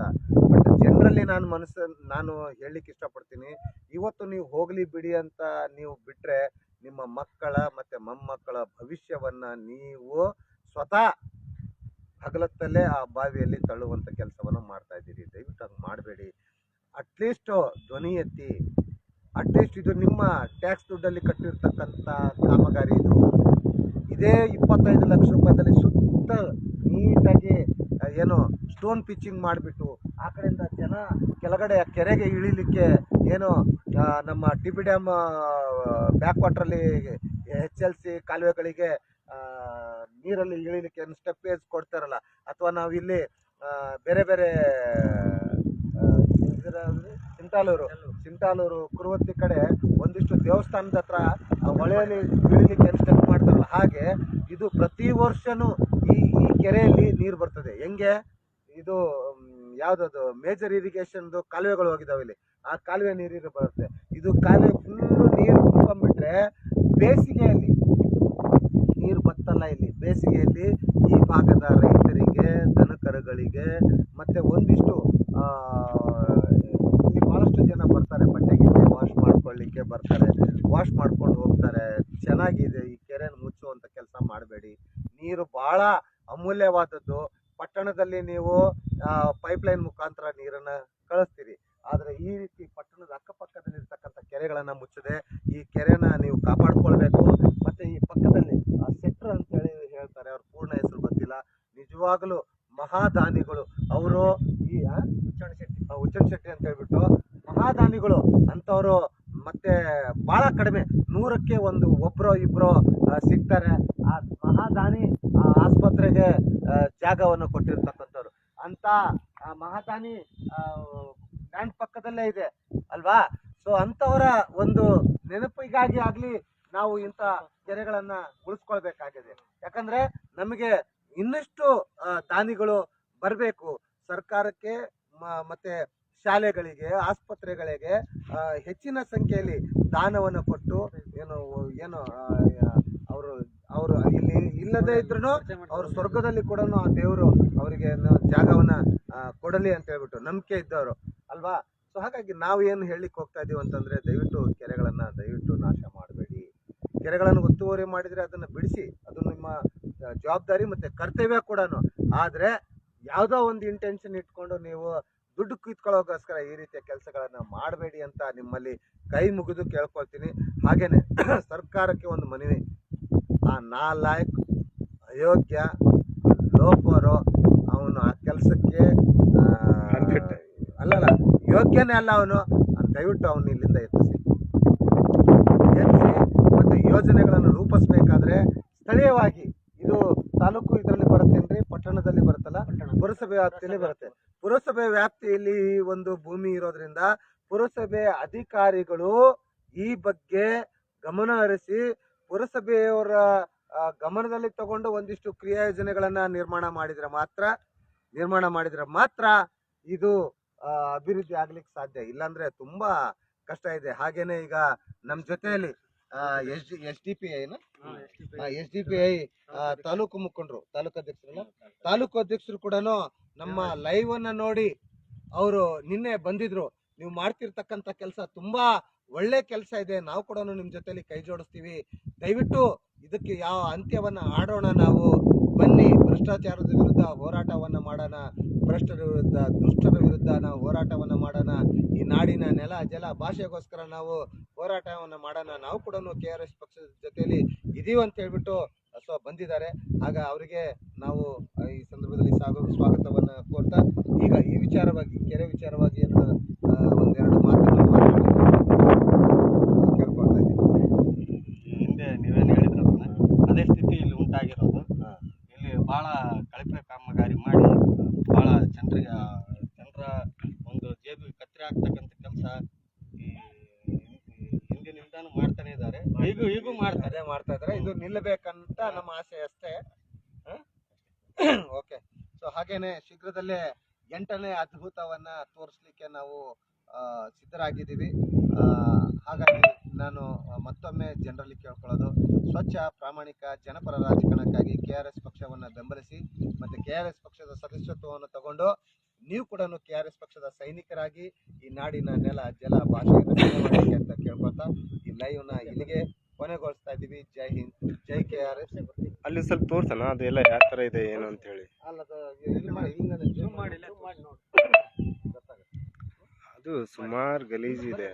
ಬಟ್ ಜನರಲ್ಲಿ ನಾನು ಮನಸ್ಸು, ನಾನು ಹೇಳಲಿಕ್ಕೆ ಇಷ್ಟಪಡ್ತೀನಿ, ಇವತ್ತು ನೀವು ಹೋಗಲಿ ಬಿಡಿ ಅಂತ ನೀವು ಬಿಟ್ಟರೆ ನಿಮ್ಮ ಮಕ್ಕಳ ಮತ್ತು ಮೊಮ್ಮಕ್ಕಳ ಭವಿಷ್ಯವನ್ನು ನೀವು ಸ್ವತಃ ಹಗಲತ್ತಲ್ಲೇ ಆ ಬಾವಿಯಲ್ಲಿ ತಳ್ಳುವಂಥ ಕೆಲಸವನ್ನು ಮಾಡ್ತಾ ಇದ್ದೀರಿ. ದಯವಿಟ್ಟು ಹಂಗೆ ಮಾಡಬೇಡಿ. ಅಟ್ಲೀಸ್ಟು ಧ್ವನಿ ಎತ್ತಿ ಅಟ್ಲೀಸ್ಟ್ ಇದು ನಿಮ್ಮ ಟ್ಯಾಕ್ಸ್ ದುಡ್ಡಲ್ಲಿ ಕಟ್ಟಿರ್ತಕ್ಕಂಥ ಕಾಮಗಾರಿ ಇದು. ಇದೇ ಇಪ್ಪತ್ತೈದು ಲಕ್ಷ ರೂಪಾಯಿದಲ್ಲಿ ಸುತ್ತ ನೀಟಾಗಿ ಏನು ಸ್ಟೋನ್ ಪಿಚ್ಚಿಂಗ್ ಮಾಡಿಬಿಟ್ಟು ಆ ಕಡೆಯಿಂದ ಜನ ಕೆಳಗಡೆ ಕೆರೆಗೆ ಇಳಿಲಿಕ್ಕೆ ಏನು ನಮ್ಮ ಟಿ ಬಿ ಡ್ಯಾಮ್ ಬ್ಯಾಕ್ ವಾಟ್ರಲ್ಲಿ ಎಚ್ ಎಲ್ ಸಿ ಕಾಲುವೆಗಳಿಗೆ ನೀರಲ್ಲಿ ಇಳಿಲಿಕ್ಕೆ ಏನು ಸ್ಟೆಪ್ಪೇಜ್ ಕೊಡ್ತಾರಲ್ಲ, ಅಥವಾ ನಾವು ಇಲ್ಲಿ ಬೇರೆ ಬೇರೆ ಇದರಲ್ಲಿ ಸಿಂಟಾಲೂರು ಸಿಂಟಾಲೂರು ಕುರುವತ್ತಿ ಕಡೆ ಒಂದಿಷ್ಟು ದೇವಸ್ಥಾನದ ಹತ್ರ ಹೊಳೆಯಲ್ಲಿ ಬೀಳಲಿಕ್ಕೆ ಏನು ಸ್ಟೆಪ್ ಮಾಡ್ತಾರಲ್ಲ ಹಾಗೆ ಇದು ಪ್ರತಿ ವರ್ಷನೂ ಈ ಈ ಕೆರೆಯಲ್ಲಿ ನೀರು ಬರ್ತದೆ. ಹೆಂಗೆ? ಇದು ಯಾವುದದು? ಯಾವ್ದದು ಮೇಜರ್ ಇರಿಗೇಷನ್ದು ಕಾಲುವೆಗಳು ಹೋಗಿದಾವೆ ಇಲ್ಲಿ. ಆ ಕಾಲುವೆ ನೀರು ಬರುತ್ತೆ. ಇದು ಕಾಲುವೆ ಫುಲ್ಲು ನೀರು ತುಂಬ್ಕೊಂಡ್ಬಿಟ್ರೆ ಬೇಸಿಗೆಯಲ್ಲಿ ನೀರು ಬತ್ತಲ್ಲ ಇಲ್ಲಿ. ಬೇಸಿಗೆಯಲ್ಲಿ ಈ ಭಾಗದ ರೈತರಿಗೆ, ದನಕರುಗಳಿಗೆ ಮತ್ತೆ ಒಂದಿಷ್ಟು ಆ, ಬಹಳಷ್ಟು ಜನ ಬರ್ತಾರೆ ಬಟ್ಟೆ ಗಿಟ್ಟೆ ವಾಶ್ ಮಾಡ್ಕೊಳ್ಳಿಕ್ಕೆ ಬರ್ತಾರೆ ವಾಶ್ ಮಾಡ್ಕೊಂಡು ಹೋಗ್ತಾರೆ. ಚೆನ್ನಾಗಿದೆ ಈ ಕೆರೆನ ಮುಚ್ಚುವಂಥ ಕೆಲಸ ಮಾಡಬೇಡಿ. ನೀರು ಬಹಳ ಅಮೂಲ್ಯವಾದದ್ದು. ಪಟ್ಟಣದಲ್ಲಿ ನೀವು ಪೈಪ್ಲೈನ್ ಮುಖಾಂತರ ನೀರನ್ನು ಕಳಿಸ್ತೀರಿ. ಆದರೆ ಈ ರೀತಿ ಪಟ್ಟಣದ ಅಕ್ಕಪಕ್ಕದಲ್ಲಿ ಇರ್ತಕ್ಕಂಥ ಕೆರೆಗಳನ್ನು ಮುಚ್ಚದೆ ಈ ಕೆರೆನ ನೀವು ಕಾಪಾಡ್ಕೊಳ್ಬೇಕು. ಮತ್ತು ಈ ಪಕ್ಕದಲ್ಲಿ ಸೆಟ್ರ್ ಅಂತೇಳಿ ಹೇಳ್ತಾರೆ ಅವ್ರ ಪೂರ್ಣ ಹೆಸರು ಗೊತ್ತಿಲ್ಲ. ನಿಜವಾಗಲೂ ಮಹಾದಾನಿಗಳು. ಅವರು ಈ ಆ, ಉಚ್ಚಣ ಶೆಟ್ಟಿ ಆ, ಉಚ್ಚಣ ಶೆಟ್ಟಿ ಅಂತ ಹೇಳ್ಬಿಟ್ಟು ಮಹಾದಾನಿಗಳು ಅಂಥವರು ಮತ್ತೆ ಭಾಳ ಕಡಿಮೆ. ನೂರಕ್ಕೆ ಒಂದು ಒಬ್ಬರೋ ಇಬ್ಬರೋ ಸಿಗ್ತಾರೆ. ಆ ಮಹಾದಾನಿ ಆಸ್ಪತ್ರೆಗೆ ಜಾಗವನ್ನು ಕೊಟ್ಟಿರ್ತಕ್ಕಂಥವ್ರು. ಅಂತ, ಆ, ಮಹಾದಾನಿ ಬ್ಯಾಂಕ್ ಪಕ್ಕದಲ್ಲೇ ಇದೆ, ಅಲ್ವಾ? ಸೊ ಅಂಥವರ ಒಂದು ನೆನಪಿಗಾಗಿ ಆಗಲಿ ನಾವು ಇಂಥ ಕೆರೆಗಳನ್ನು ಉಳಿಸ್ಕೊಳ್ಬೇಕಾಗಿದೆ. ಯಾಕಂದ್ರೆ ನಮಗೆ ಇನ್ನಷ್ಟು ದಾನಿಗಳು ಬರಬೇಕು. ಸರ್ಕಾರಕ್ಕೆ ಮತ್ತೆ ಶಾಲೆಗಳಿಗೆ, ಆಸ್ಪತ್ರೆಗಳಿಗೆ ಹೆಚ್ಚಿನ ಸಂಖ್ಯೆಯಲ್ಲಿ ದಾನವನ್ನು ಕೊಟ್ಟು ಏನು ಏನು ಅವರು ಅವರು ಇಲ್ಲಿ ಇಲ್ಲದೇ ಇದ್ರೂ ಅವ್ರ ಸ್ವರ್ಗದಲ್ಲಿ ಕೂಡ ಆ ದೇವರು ಅವರಿಗೆ ಜಾಗವನ್ನ ಕೊಡಲಿ ಅಂತ ಹೇಳ್ಬಿಟ್ಟು ನಂಬಿಕೆ ಇದ್ದವರು, ಅಲ್ವಾ? ಸೊ ಹಾಗಾಗಿ ನಾವು ಏನು ಹೇಳಲಿಕ್ಕೆ ಹೋಗ್ತಾ ಇದೀವಿ ಅಂತಂದ್ರೆ ದಯವಿಟ್ಟು ಕೆರೆಗಳನ್ನು ದಯವಿಟ್ಟು ನಾಶ ಮಾಡಬೇಡಿ. ಕೆರೆಗಳನ್ನು ಒತ್ತುವರಿ ಮಾಡಿದ್ರೆ ಅದನ್ನ ಬಿಡಿಸಿ, ಅದು ನಿಮ್ಮ ಜವಾಬ್ದಾರಿ ಮತ್ತೆ ಕರ್ತವ್ಯ ಕೂಡ ಆದರೆ, ಯಾವುದೋ ಒಂದು ಇಂಟೆನ್ಷನ್ ಇಟ್ಕೊಂಡು ನೀವು ದುಡ್ಡು ಕಿತ್ಕೊಳ್ಳೋಕ್ಕೋಸ್ಕರ ಈ ರೀತಿಯ ಕೆಲಸಗಳನ್ನು ಮಾಡಬೇಡಿ ಅಂತ ನಿಮ್ಮಲ್ಲಿ ಕೈ ಮುಗಿದು ಕೇಳ್ಕೊಳ್ತೀನಿ. ಹಾಗೇನೆ *clears throat* ಸರ್ಕಾರಕ್ಕೆ ಒಂದು ಮನವಿ. ಆ ನಾಲಾಯಕ್ ಅಯೋಗ್ಯ ಲೋಪರು ಅವನು ಆ ಕೆಲಸಕ್ಕೆ. ಅಲ್ಲಲ್ಲ ಯೋಗ್ಯನೇ ಅಲ್ಲ ಅವನು. ದಯವಿಟ್ಟು ಅವನು ಇಲ್ಲಿಂದ ಎತ್ತಿಸಿ ಎತ್ತಿಸಿ ಮತ್ತು ಯೋಜನೆಗಳನ್ನು ರೂಪಿಸಬೇಕಾದ್ರೆ ಸ್ಥಳೀಯವಾಗಿ ಇದು ತಾಲೂಕು ಇದರಲ್ಲಿ ಬರುತ್ತೇನ್ರಿ? ಪಟ್ಟಣದಲ್ಲಿ ಬರುತ್ತಲ್ಲ? ಪುರಸಭೆ ವ್ಯಾಪ್ತಿಯಲ್ಲಿ ಬರುತ್ತೆ. ಪುರಸಭೆ ವ್ಯಾಪ್ತಿಯಲ್ಲಿ ಒಂದು ಭೂಮಿ ಇರೋದ್ರಿಂದ ಪುರಸಭೆ ಅಧಿಕಾರಿಗಳು ಈ ಬಗ್ಗೆ ಗಮನ ಹರಿಸಿ ಪುರಸಭೆಯವರ ಗಮನದಲ್ಲಿ ತಗೊಂಡು ಒಂದಿಷ್ಟು ಕ್ರಿಯಾ ಯೋಜನೆಗಳನ್ನ ನಿರ್ಮಾಣ ಮಾಡಿದರೆ ಮಾತ್ರ, ನಿರ್ಮಾಣ ಮಾಡಿದರೆ ಮಾತ್ರ ಇದು ಅಭಿವೃದ್ಧಿ ಆಗ್ಲಿಕ್ಕೆ ಸಾಧ್ಯ. ಇಲ್ಲಾಂದ್ರೆ ತುಂಬಾ ಕಷ್ಟ ಇದೆ. ಹಾಗೇನೆ ಈಗ ನಮ್ಮ ಜೊತೆಯಲ್ಲಿ S D S D P ಐನ S D P I. Taluk ಮುಖಂಡರು ತಾಲೂಕು ಅಧ್ಯಕ್ಷರು ತಾಲೂಕು ಅಧ್ಯಕ್ಷರು ಕೂಡ ನಮ್ಮ ಲೈವ್ ಅನ್ನ ನೋಡಿ ಅವರು ನಿನ್ನೆ ಬಂದಿದ್ರು. ನೀವು ಮಾಡ್ತಿರ್ತಕ್ಕಂಥ ಕೆಲಸ ತುಂಬಾ ಒಳ್ಳೆ ಕೆಲಸ ಇದೆ. ನಾವು ಕೂಡ ನಿಮ್ಮ ಜೊತೆಲಿ ಕೈ ಜೋಡಿಸ್ತೀವಿ. ದಯವಿಟ್ಟು ಇದಕ್ಕೆ ಯಾವ ಅಂತ್ಯವನ್ನ ಆಡೋಣ ನಾವು. ಬನ್ನಿ ಭ್ರಷ್ಟಾಚಾರದ ವಿರುದ್ಧ ಹೋರಾಟವನ್ನ ಮಾಡೋಣ. ಭ್ರಷ್ಟರ ವಿರುದ್ಧ ದುಷ್ಟರ ವಿರುದ್ಧ ನಾವು ಹೋರಾಟವನ್ನ ಮಾಡೋಣ. ಈ ನಾಡಿನ ನೆಲ ಜಲ ಭಾಷೆಗೋಸ್ಕರ ನಾವು ಹೋರಾಟವನ್ನು ಮಾಡೋಣ. ನಾವು ಕೂಡ ಕೆ ಆರ್ ಎಸ್ ಪಕ್ಷದ ಜೊತೆಯಲ್ಲಿ ಇದೀವಿ ಅಂತ ಹೇಳ್ಬಿಟ್ಟು ಸೊ ಬಂದಿದ್ದಾರೆ. ಆಗ ಅವರಿಗೆ ನಾವು ಈ ಸಂದರ್ಭದಲ್ಲಿ ಸ್ವಾಗ ಸ್ವಾಗತವನ್ನು ಕೋರ್ತಾ ಈಗ ಈ ವಿಚಾರವಾಗಿ ಕೆರೆ ವಿಚಾರವಾಗಿ ಒಂದೆರಡು ಮಾತುಗಳು ಕೇಳ್ಕೊಳ್ತಾ ಇದ್ದೀನಿ. ಹಿಂದೆ ನೀವೇನು ಹೇಳಿದ್ರಲ್ಲ ಅದೇ ಸ್ಥಿತಿ ಇಲ್ಲಿ ಉಂಟಾಗಿರೋದು. ಇಲ್ಲಿ ಭಾಳ ಕಳಪೆ ಕಾಮಗಾರಿ ಮಾಡಿ ಭಾಳ ಜನರಿಗೆ ಜನರ ಒಂದು ಜೇಬಿ ಕತ್ತರಿ ಆಗ್ತಕ್ಕಂಥ ಕೆಲಸ ಈ ಈ ಹಿಂದಿನಿಂದಾನು ಮಾಡ್ತಾನೆ ಇದ್ದಾರೆ ಈಗೂ ಈಗೂ ಮಾಡ್ತಾರೆ. ಮಾಡ್ತಾ ಇದ್ದಾರೆ. ಇದು ನಿಲ್ಲಬೇಕಂತ ನಮ್ಮ ಆಸೆ ಅಷ್ಟೇ. ಓಕೆ. ಸೊ ಹಾಗೇನೆ ಶೀಘ್ರದಲ್ಲೇ ಎಂಟನೇ ಅದ್ಭುತವನ್ನ ತೋರಿಸ್ಲಿಕ್ಕೆ ನಾವು ಸಿದ್ಧರಾಗಿದ್ದೀವಿ. ಹಾಗಾಗಿ ನಾನು ಮತ್ತೊಮ್ಮೆ ಜನರಲ್ಲಿ ಕೇಳ್ಕೊಳ್ಳೋದು. ಸ್ವಚ್ಛ, ಪ್ರಾಮಾಣಿಕ, ಜನಪರ ರಾಜಕಾರಣಕ್ಕಾಗಿ ಕೆ ಆರ್ ಎಸ್ ಪಕ್ಷವನ್ನು ಬೆಂಬಲಿಸಿ ಮತ್ತು ಕೆ ಆರ್ ಎಸ್ ಪಕ್ಷದ ಸದಸ್ಯತ್ವವನ್ನು ತಗೊಂಡು ನೀವು ಕೂಡ ಕೆ ಆರ್ ಎಸ್ ಪಕ್ಷದ ಸೈನಿಕರಾಗಿ ಈ ನಾಡಿನ ನೆಲ, ಜಲ ಭಾಷೆ ಅಂತ ಕೇಳ್ಕೊಳ್ತಾ ಈ ಲೈವ್ನ ಇಲ್ಲಿಗೆ ಕೊನೆಗೊಳಿಸ್ತಾ ಇದ್ದೀವಿ Jai Hind Jai K R S ಅಲ್ಲಿ ಸ್ವಲ್ಪ ತೋರ್ಸಣ ಅದು ಎಲ್ಲ ಯಾವ ಥರ ಇದೆ ಏನು ಅಂತ ಹೇಳಿ ಮಾಡಿ ನೋಡಿ ಅದು ಸುಮಾರು ಗಲೀಜು ಇದೆ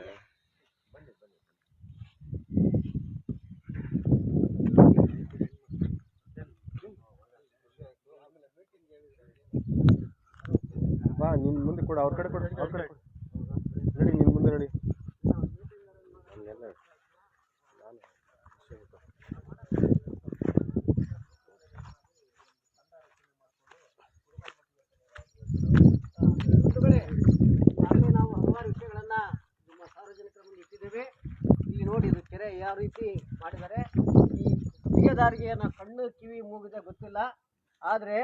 ಬಾ ನಿನ್ ಮುಂದೆ ಕೂಡ ಅವ್ರ ಕಡೆ ಕೊಡು ಅವ್ರ ಕಡೆ ಕೊಡು ನಡಿ ನಿನ್ ಮುಂದೆ ನಡಿ ಹಂಗೆಲ್ಲ ನಾನು ಬಂಧುಗಳೇ ಆಗಲೇ ನಾವು ಹಲವಾರು ವಿಷಯಗಳನ್ನ ನಿಮ್ಮ ಸಾರ್ವಜನಿಕರ ಮುಂದೆ ಇಟ್ಟಿದ್ದೇವೆ ಇಲ್ಲಿ ನೋಡಿ ಇದು ಕೆರೆ ಯಾವ ರೀತಿ ಮಾಡಿದ್ದಾರೆ? ಈ ಗುತ್ತಿಗೆದಾರಿಗೆ ನಾವು ಕಣ್ಣು ಕಿವಿ ಮೂಗಿದೆ ಗೊತ್ತಿಲ್ಲ. ಆದರೆ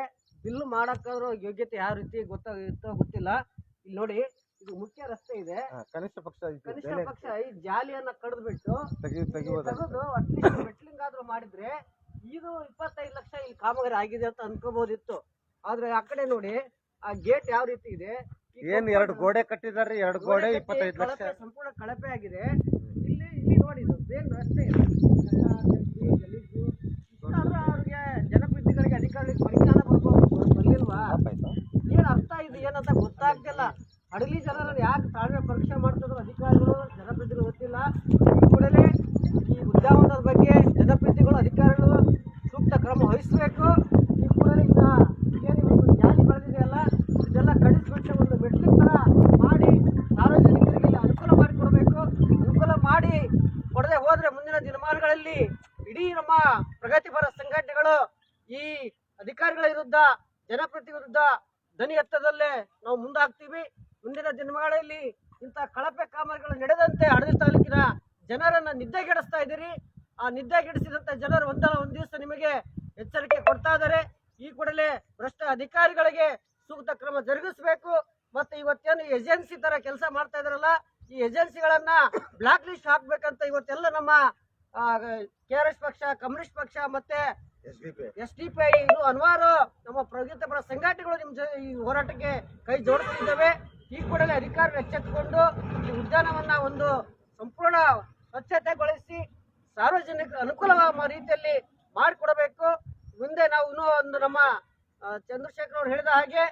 ಬಿಲ್ ಮಾಡೋಕ್ಕಾದ್ರೂ ಯೋಗ್ಯತೆ ಯಾವ ರೀತಿ ಗೊತ್ತಾಗಿತ್ತೋ ಗೊತ್ತಿಲ್ಲ. ಇಲ್ಲಿ ನೋಡಿ ಇದು ಮುಖ್ಯ ರಸ್ತೆ ಇದೆ. ಕನಿಷ್ಠ ಪಕ್ಷ ಕನಿಷ್ಠ ಪಕ್ಷ ಈ ಜಾಲಿಯನ್ನ ಕಡ್ದು ಬಿಟ್ಟು ತೆಗೆದು ಅಟ್ಲೀಸ್ಟ್ ಮೆಟ್ಲಿಂಗ್ ಆದ್ರೂ ಮಾಡಿದ್ರೆ ಇದು ಇಪ್ಪತ್ತೈದು ಲಕ್ಷ ಇಲ್ಲಿ ಕಾಮಗಾರಿ ಆಗಿದೆ ಅಂತ ಅನ್ಕೋಬಹುದಿತ್ತು ಆದ್ರೆ ಆ ಕಡೆ ನೋಡಿ ಆ ಗೇಟ್ ಯಾವ ರೀತಿ ಇದೆ? ಏನ್ ಎರಡು ಗೋಡೆ ಕಟ್ಟಿದ್ದಾರೆ ಎರಡು ಗೋಡೆ ಇಪ್ಪತ್ತೈದು ಲಕ್ಷ. ಸಂಪೂರ್ಣ ಕಳಪೆ ಆಗಿದೆ. ಬೇನ್ ರಸ್ತೆ? ಗಬ್ಬು, ಗಲೀಜು. ಇಷ್ಟಾದ್ರೂ ಅವ್ರಿಗೆ ಜನಪ್ರತಿನಿಧಿಗಳಿಗೆ ಅಧಿಕಾರಿಗಳಿಗೆ ಪರಿಜ್ಞಾನ ಬರ್ಬೋದು ಬರ್ಲಿಲ್ವಾ? ಏನ್ ಅರ್ಥ ಇದು ಏನಂತ ಗೊತ್ತಾಗ್ತಿಲ್ಲ. ಹಡಲಿ ಜನರನ್ನು ಯಾಕೆ ತಾಳ್ಮೆ ಪರೀಕ್ಷೆ ಮಾಡ್ತಿದ್ರು ಅಧಿಕಾರಿಗಳು ಜನಪ್ರತಿನಿಧಿಗಳು ಗೊತ್ತಿಲ್ಲ ಈ ಕೂಡಲೇ ಈ ಉದ್ಯಾನವನದ ಬಗ್ಗೆ ಜನಪ್ರತಿನಿಧಿಗಳು ಅಧಿಕಾರಿಗಳು ಸೂಕ್ತ ಕ್ರಮ ವಹಿಸಬೇಕು ಈ ಕೂಡಲೇ ಇನ್ನ ಏನು ಇವತ್ತು ಜಾಲಿ ಬೆಳೆದಿದೆಯಲ್ಲ ಇದೆಲ್ಲ ಕಡಿಸ್ಬಿಟ್ಟು ಒಂದು ಮೆಟ್ಲಿನ ಥರ ಮಾಡಿ ಸಾರ್ವಜನಿಕರಿಗೆ ಇಲ್ಲಿ ಅನುಕೂಲ ಮಾಡಿಕೊಡ್ಬೇಕು ಅನುಕೂಲ ಮಾಡಿ ಕೊಡದೆ ಹೋದ್ರೆ ಮುಂದಿನ ದಿನಮಾನಗಳಲ್ಲಿ ಇಡೀ ನಮ್ಮ ಪ್ರಗತಿಪರ ಸಂಘಟನೆಗಳು ಈ ಅಧಿಕಾರಿಗಳ ವಿರುದ್ಧ ಜನಪ್ರತಿ ವಿರುದ್ಧ ಧ್ವನಿ ಎತ್ತದಲ್ಲೇ ನಾವು ಮುಂದಾಗ್ತೀವಿ. ಮುಂದಿನ ದಿನಗಳಲ್ಲಿ ಇಂತಹ ಕಳಪೆ ಕಾಮಗಾರಿಗಳು ನಡೆದಂತೆ ಹಡದಿ ತಾಲೂಕಿನ ಜನರನ್ನ ನಿದ್ದೆಗೆಡಿಸ್ತಾ ಇದ್ದೀರಿ. ಆ ನಿದ್ದೆಗೆಡಿಸಿದಂತ ಜನರು ಒಂದಲ್ಲ ಒಂದ್ ದಿವಸ ನಿಮಗೆ ಎಚ್ಚರಿಕೆ ಕೊಡ್ತಾ ಇದ್ದಾರೆ. ಈ ಕೂಡಲೇ ಭ್ರಷ್ಟ ಅಧಿಕಾರಿಗಳಿಗೆ ಸೂಕ್ತ ಕ್ರಮ ಜರುಗಿಸಬೇಕು. ಮತ್ತೆ ಇವತ್ತೇನು ಏಜೆನ್ಸಿ ತರ ಕೆಲಸ ಮಾಡ್ತಾ ಇದಾರಲ್ಲ ಈ ಏಜೆನ್ಸಿಗಳನ್ನ ಬ್ಲಾಕ್ ಲಿಸ್ಟ್ ಹಾಕ್ಬೇಕಂತ ಇವತ್ತೆಲ್ಲ ನಮ್ಮ ಕೆ ಎಸ್ ಪಕ್ಷ, ಕಮ್ಯುನಿಸ್ಟ್ ಪಕ್ಷ ಮತ್ತೆ ಎಸ್ ಡಿ ಪಿ ಐ ಇದು ಹಲವಾರು ನಮ್ಮ ಪ್ರಗತಿಪರ ಸಂಘಟನೆಗಳು ನಿಮ್ಮ ಈ ಹೋರಾಟಕ್ಕೆ ಕೈ ಜೋಡಿಸಿದ್ದಾವೆ ಈ ಕೂಡಲೇ ಅಧಿಕಾರ ಎಚ್ಚೆತ್ತುಕೊಂಡು ಈ ಉದ್ಯಾನವನ್ನ ಒಂದು ಸಂಪೂರ್ಣ ಸ್ವಚ್ಛತೆಗೊಳಿಸಿ ಸಾರ್ವಜನಿಕ ಅನುಕೂಲ ರೀತಿಯಲ್ಲಿ ಮಾಡಿಕೊಡಬೇಕು. ಮುಂದೆ ನಾವು ಇನ್ನೂ ಒಂದು ನಮ್ಮ ಚಂದ್ರಶೇಖರ್ ಅವರು ಹೇಳಿದ ಹಾಗೆ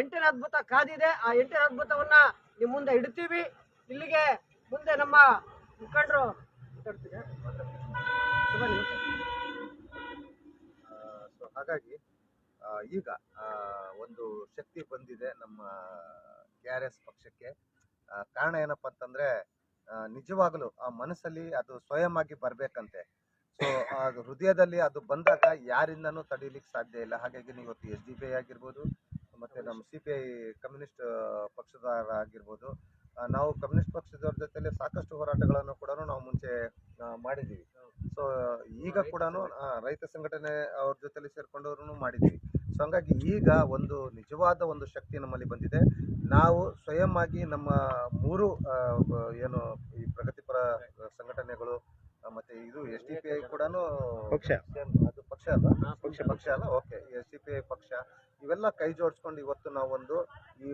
ಎಂಟಿನ ಅದ್ಭುತ ಕಾದಿದೆ. ಆ ಎಂಟಿನ ಅದ್ಭುತವನ್ನ ನಿಮ್ಮ ಮುಂದೆ ಇಡ್ತೀವಿ. ಇಲ್ಲಿಗೆ ಮುಂದೆ ನಮ್ಮ ಮುಖಂಡರು ಹಾಗಾಗಿ ಈಗ ಒಂದು ಶಕ್ತಿ ಬಂದಿದೆ ನಮ್ಮ ಕೆ ಆರ್ ಎಸ್ ಪಕ್ಷಕ್ಕೆ. ಕಾರಣ ಏನಪ್ಪ ಅಂತಂದ್ರೆ ನಿಜವಾಗಲೂ ಆ ಮನಸ್ಸಲ್ಲಿ ಅದು ಸ್ವಯಂ ಆಗಿ ಬರ್ಬೇಕಂತೆ. ಸೊ ಅದು ಹೃದಯದಲ್ಲಿ ಅದು ಬಂದಾಗ ಯಾರಿಂದನೂ ತಡೀಲಿಕ್ಕೆ ಸಾಧ್ಯ ಇಲ್ಲ. ಹಾಗಾಗಿ ನೀವು ಇವತ್ತು ಎಸ್ ಡಿ ಪಿ ಐ ಆಗಿರ್ಬೋದು ಮತ್ತೆ ನಮ್ಮ ಸಿ ಪಿ ಐ ಕಮ್ಯುನಿಸ್ಟ್ ಪಕ್ಷದವರ ಆಗಿರ್ಬೋದು ನಾವು ಕಮ್ಯುನಿಸ್ಟ್ ಪಕ್ಷದವ್ರ ಜೊತೆಲಿ ಸಾಕಷ್ಟು ಹೋರಾಟಗಳನ್ನು ಕೂಡ ನಾವು ಮುಂಚೆ ಮಾಡಿದ್ದೀವಿ. ಸೊ ಈಗ ಕೂಡ ರೈತ ಸಂಘಟನೆ ಅವ್ರ ಜೊತೆಲಿ ಸೇರ್ಕೊಂಡವ್ರು ಮಾಡಿದ್ವಿ. ಸೊ ಹಂಗಾಗಿ ಈಗ ಒಂದು ನಿಜವಾದ ಒಂದು ಶಕ್ತಿ ನಮ್ಮಲ್ಲಿ ಬಂದಿದೆ. ನಾವು ಸ್ವಯಂ ಆಗಿ ನಮ್ಮ ಮೂರು ಆ, ಏನು ಈ ಪ್ರಗತಿಪರ ಸಂಘಟನೆಗಳು ಮತ್ತೆ ಇದು ಎಸ್ ಡಿ ಪಿ ಐ ಕೂಡ ಪಕ್ಷ. ಅದು ಪಕ್ಷ ಅಲ್ಲ ಪಕ್ಷ ಪಕ್ಷ ಅಲ್ಲ? Okay. S D P I ಪಕ್ಷ. ಇವೆಲ್ಲ ಕೈ ಜೋಡಿಸ್ಕೊಂಡು ಇವತ್ತು ನಾವೊಂದು ಈ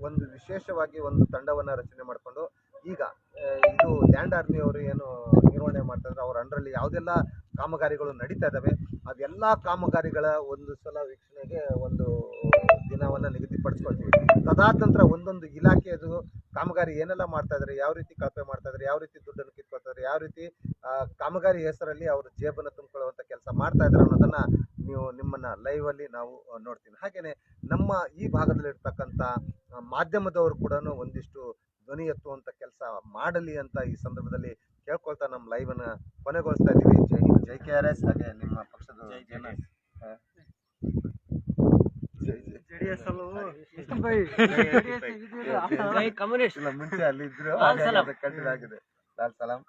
ಒಂದು ವಿಶೇಷವಾಗಿ ಒಂದು ತಂಡವನ್ನು ರಚನೆ ಮಾಡಿಕೊಂಡು ಈಗ ಇದು ಲ್ಯಾಂಡ್ ಆರ್ಮಿ ಅವರು ಏನು ನಿರ್ವಹಣೆ ಮಾಡ್ತಾರೆ ಅವ್ರ ಅಂಡರಲ್ಲಿ ಯಾವುದೆಲ್ಲ ಕಾಮಗಾರಿಗಳು ನಡೀತಾ ಇದ್ದಾವೆ ಅದೆಲ್ಲ ಕಾಮಗಾರಿಗಳ ಒಂದು ಸಲ ವೀಕ್ಷಣೆಗೆ ಒಂದು ದಿನವನ್ನ ನಿಗದಿಪಡಿಸ್ಕೊಳ್ತೀವಿ. ತದಾದ ಒಂದೊಂದು ಇಲಾಖೆಯದು ಕಾಮಗಾರಿ ಏನೆಲ್ಲ ಮಾಡ್ತಾ ಇದ್ದಾರೆ ಯಾವ ರೀತಿ ಕಳಪೆ ಮಾಡ್ತಾ ಇದ್ದಾರೆ ಯಾವ ರೀತಿ ದುಡ್ಡನ್ನು ಕಿತ್ಕೊಳ್ತಾರೆ ಯಾವ ರೀತಿ ಕಾಮಗಾರಿ ಹೆಸರಲ್ಲಿ ಅವರು ಜೇಬನ್ನು ತುಂಬಿಕೊಳ್ಳುವಂತ ಕೆಲಸ ಮಾಡ್ತಾ ಇದ್ದಾರೆ ಅನ್ನೋದನ್ನ ನೀವು ನಿಮ್ಮನ್ನ ಲೈವ್ ಅಲ್ಲಿ ನಾವು ನೋಡ್ತೀವಿ. ಹಾಗೆಯೇ ನಮ್ಮ ಈ ಭಾಗದಲ್ಲಿರ್ತಕ್ಕಂಥ ಮಾಧ್ಯಮದವರು ಕೂಡ ಒಂದಿಷ್ಟು ಧ್ವನಿ ಎತ್ತುವಂತ ಕೆಲಸ ಮಾಡಲಿ ಅಂತ ಈ ಸಂದರ್ಭದಲ್ಲಿ ಕೇಳ್ಕೊಳ್ತಾ ನಮ್ಮ ಲೈವ್ ಅನ್ನ ಕೊನೆಗೊಳಿಸ್ತಾ ಇದ್ದೀವಿ. Jai Hind. Jai K R S ಹಾಗೆ ನಿಮ್ಮ ಪಕ್ಷದ ಜೈ ಜನ. ಮುಂಚೆ ಅಲ್ಲಿ ಇದ್ರು. ಆಗಿದೆ ಲಾಲ್ ಸಲಾಂ.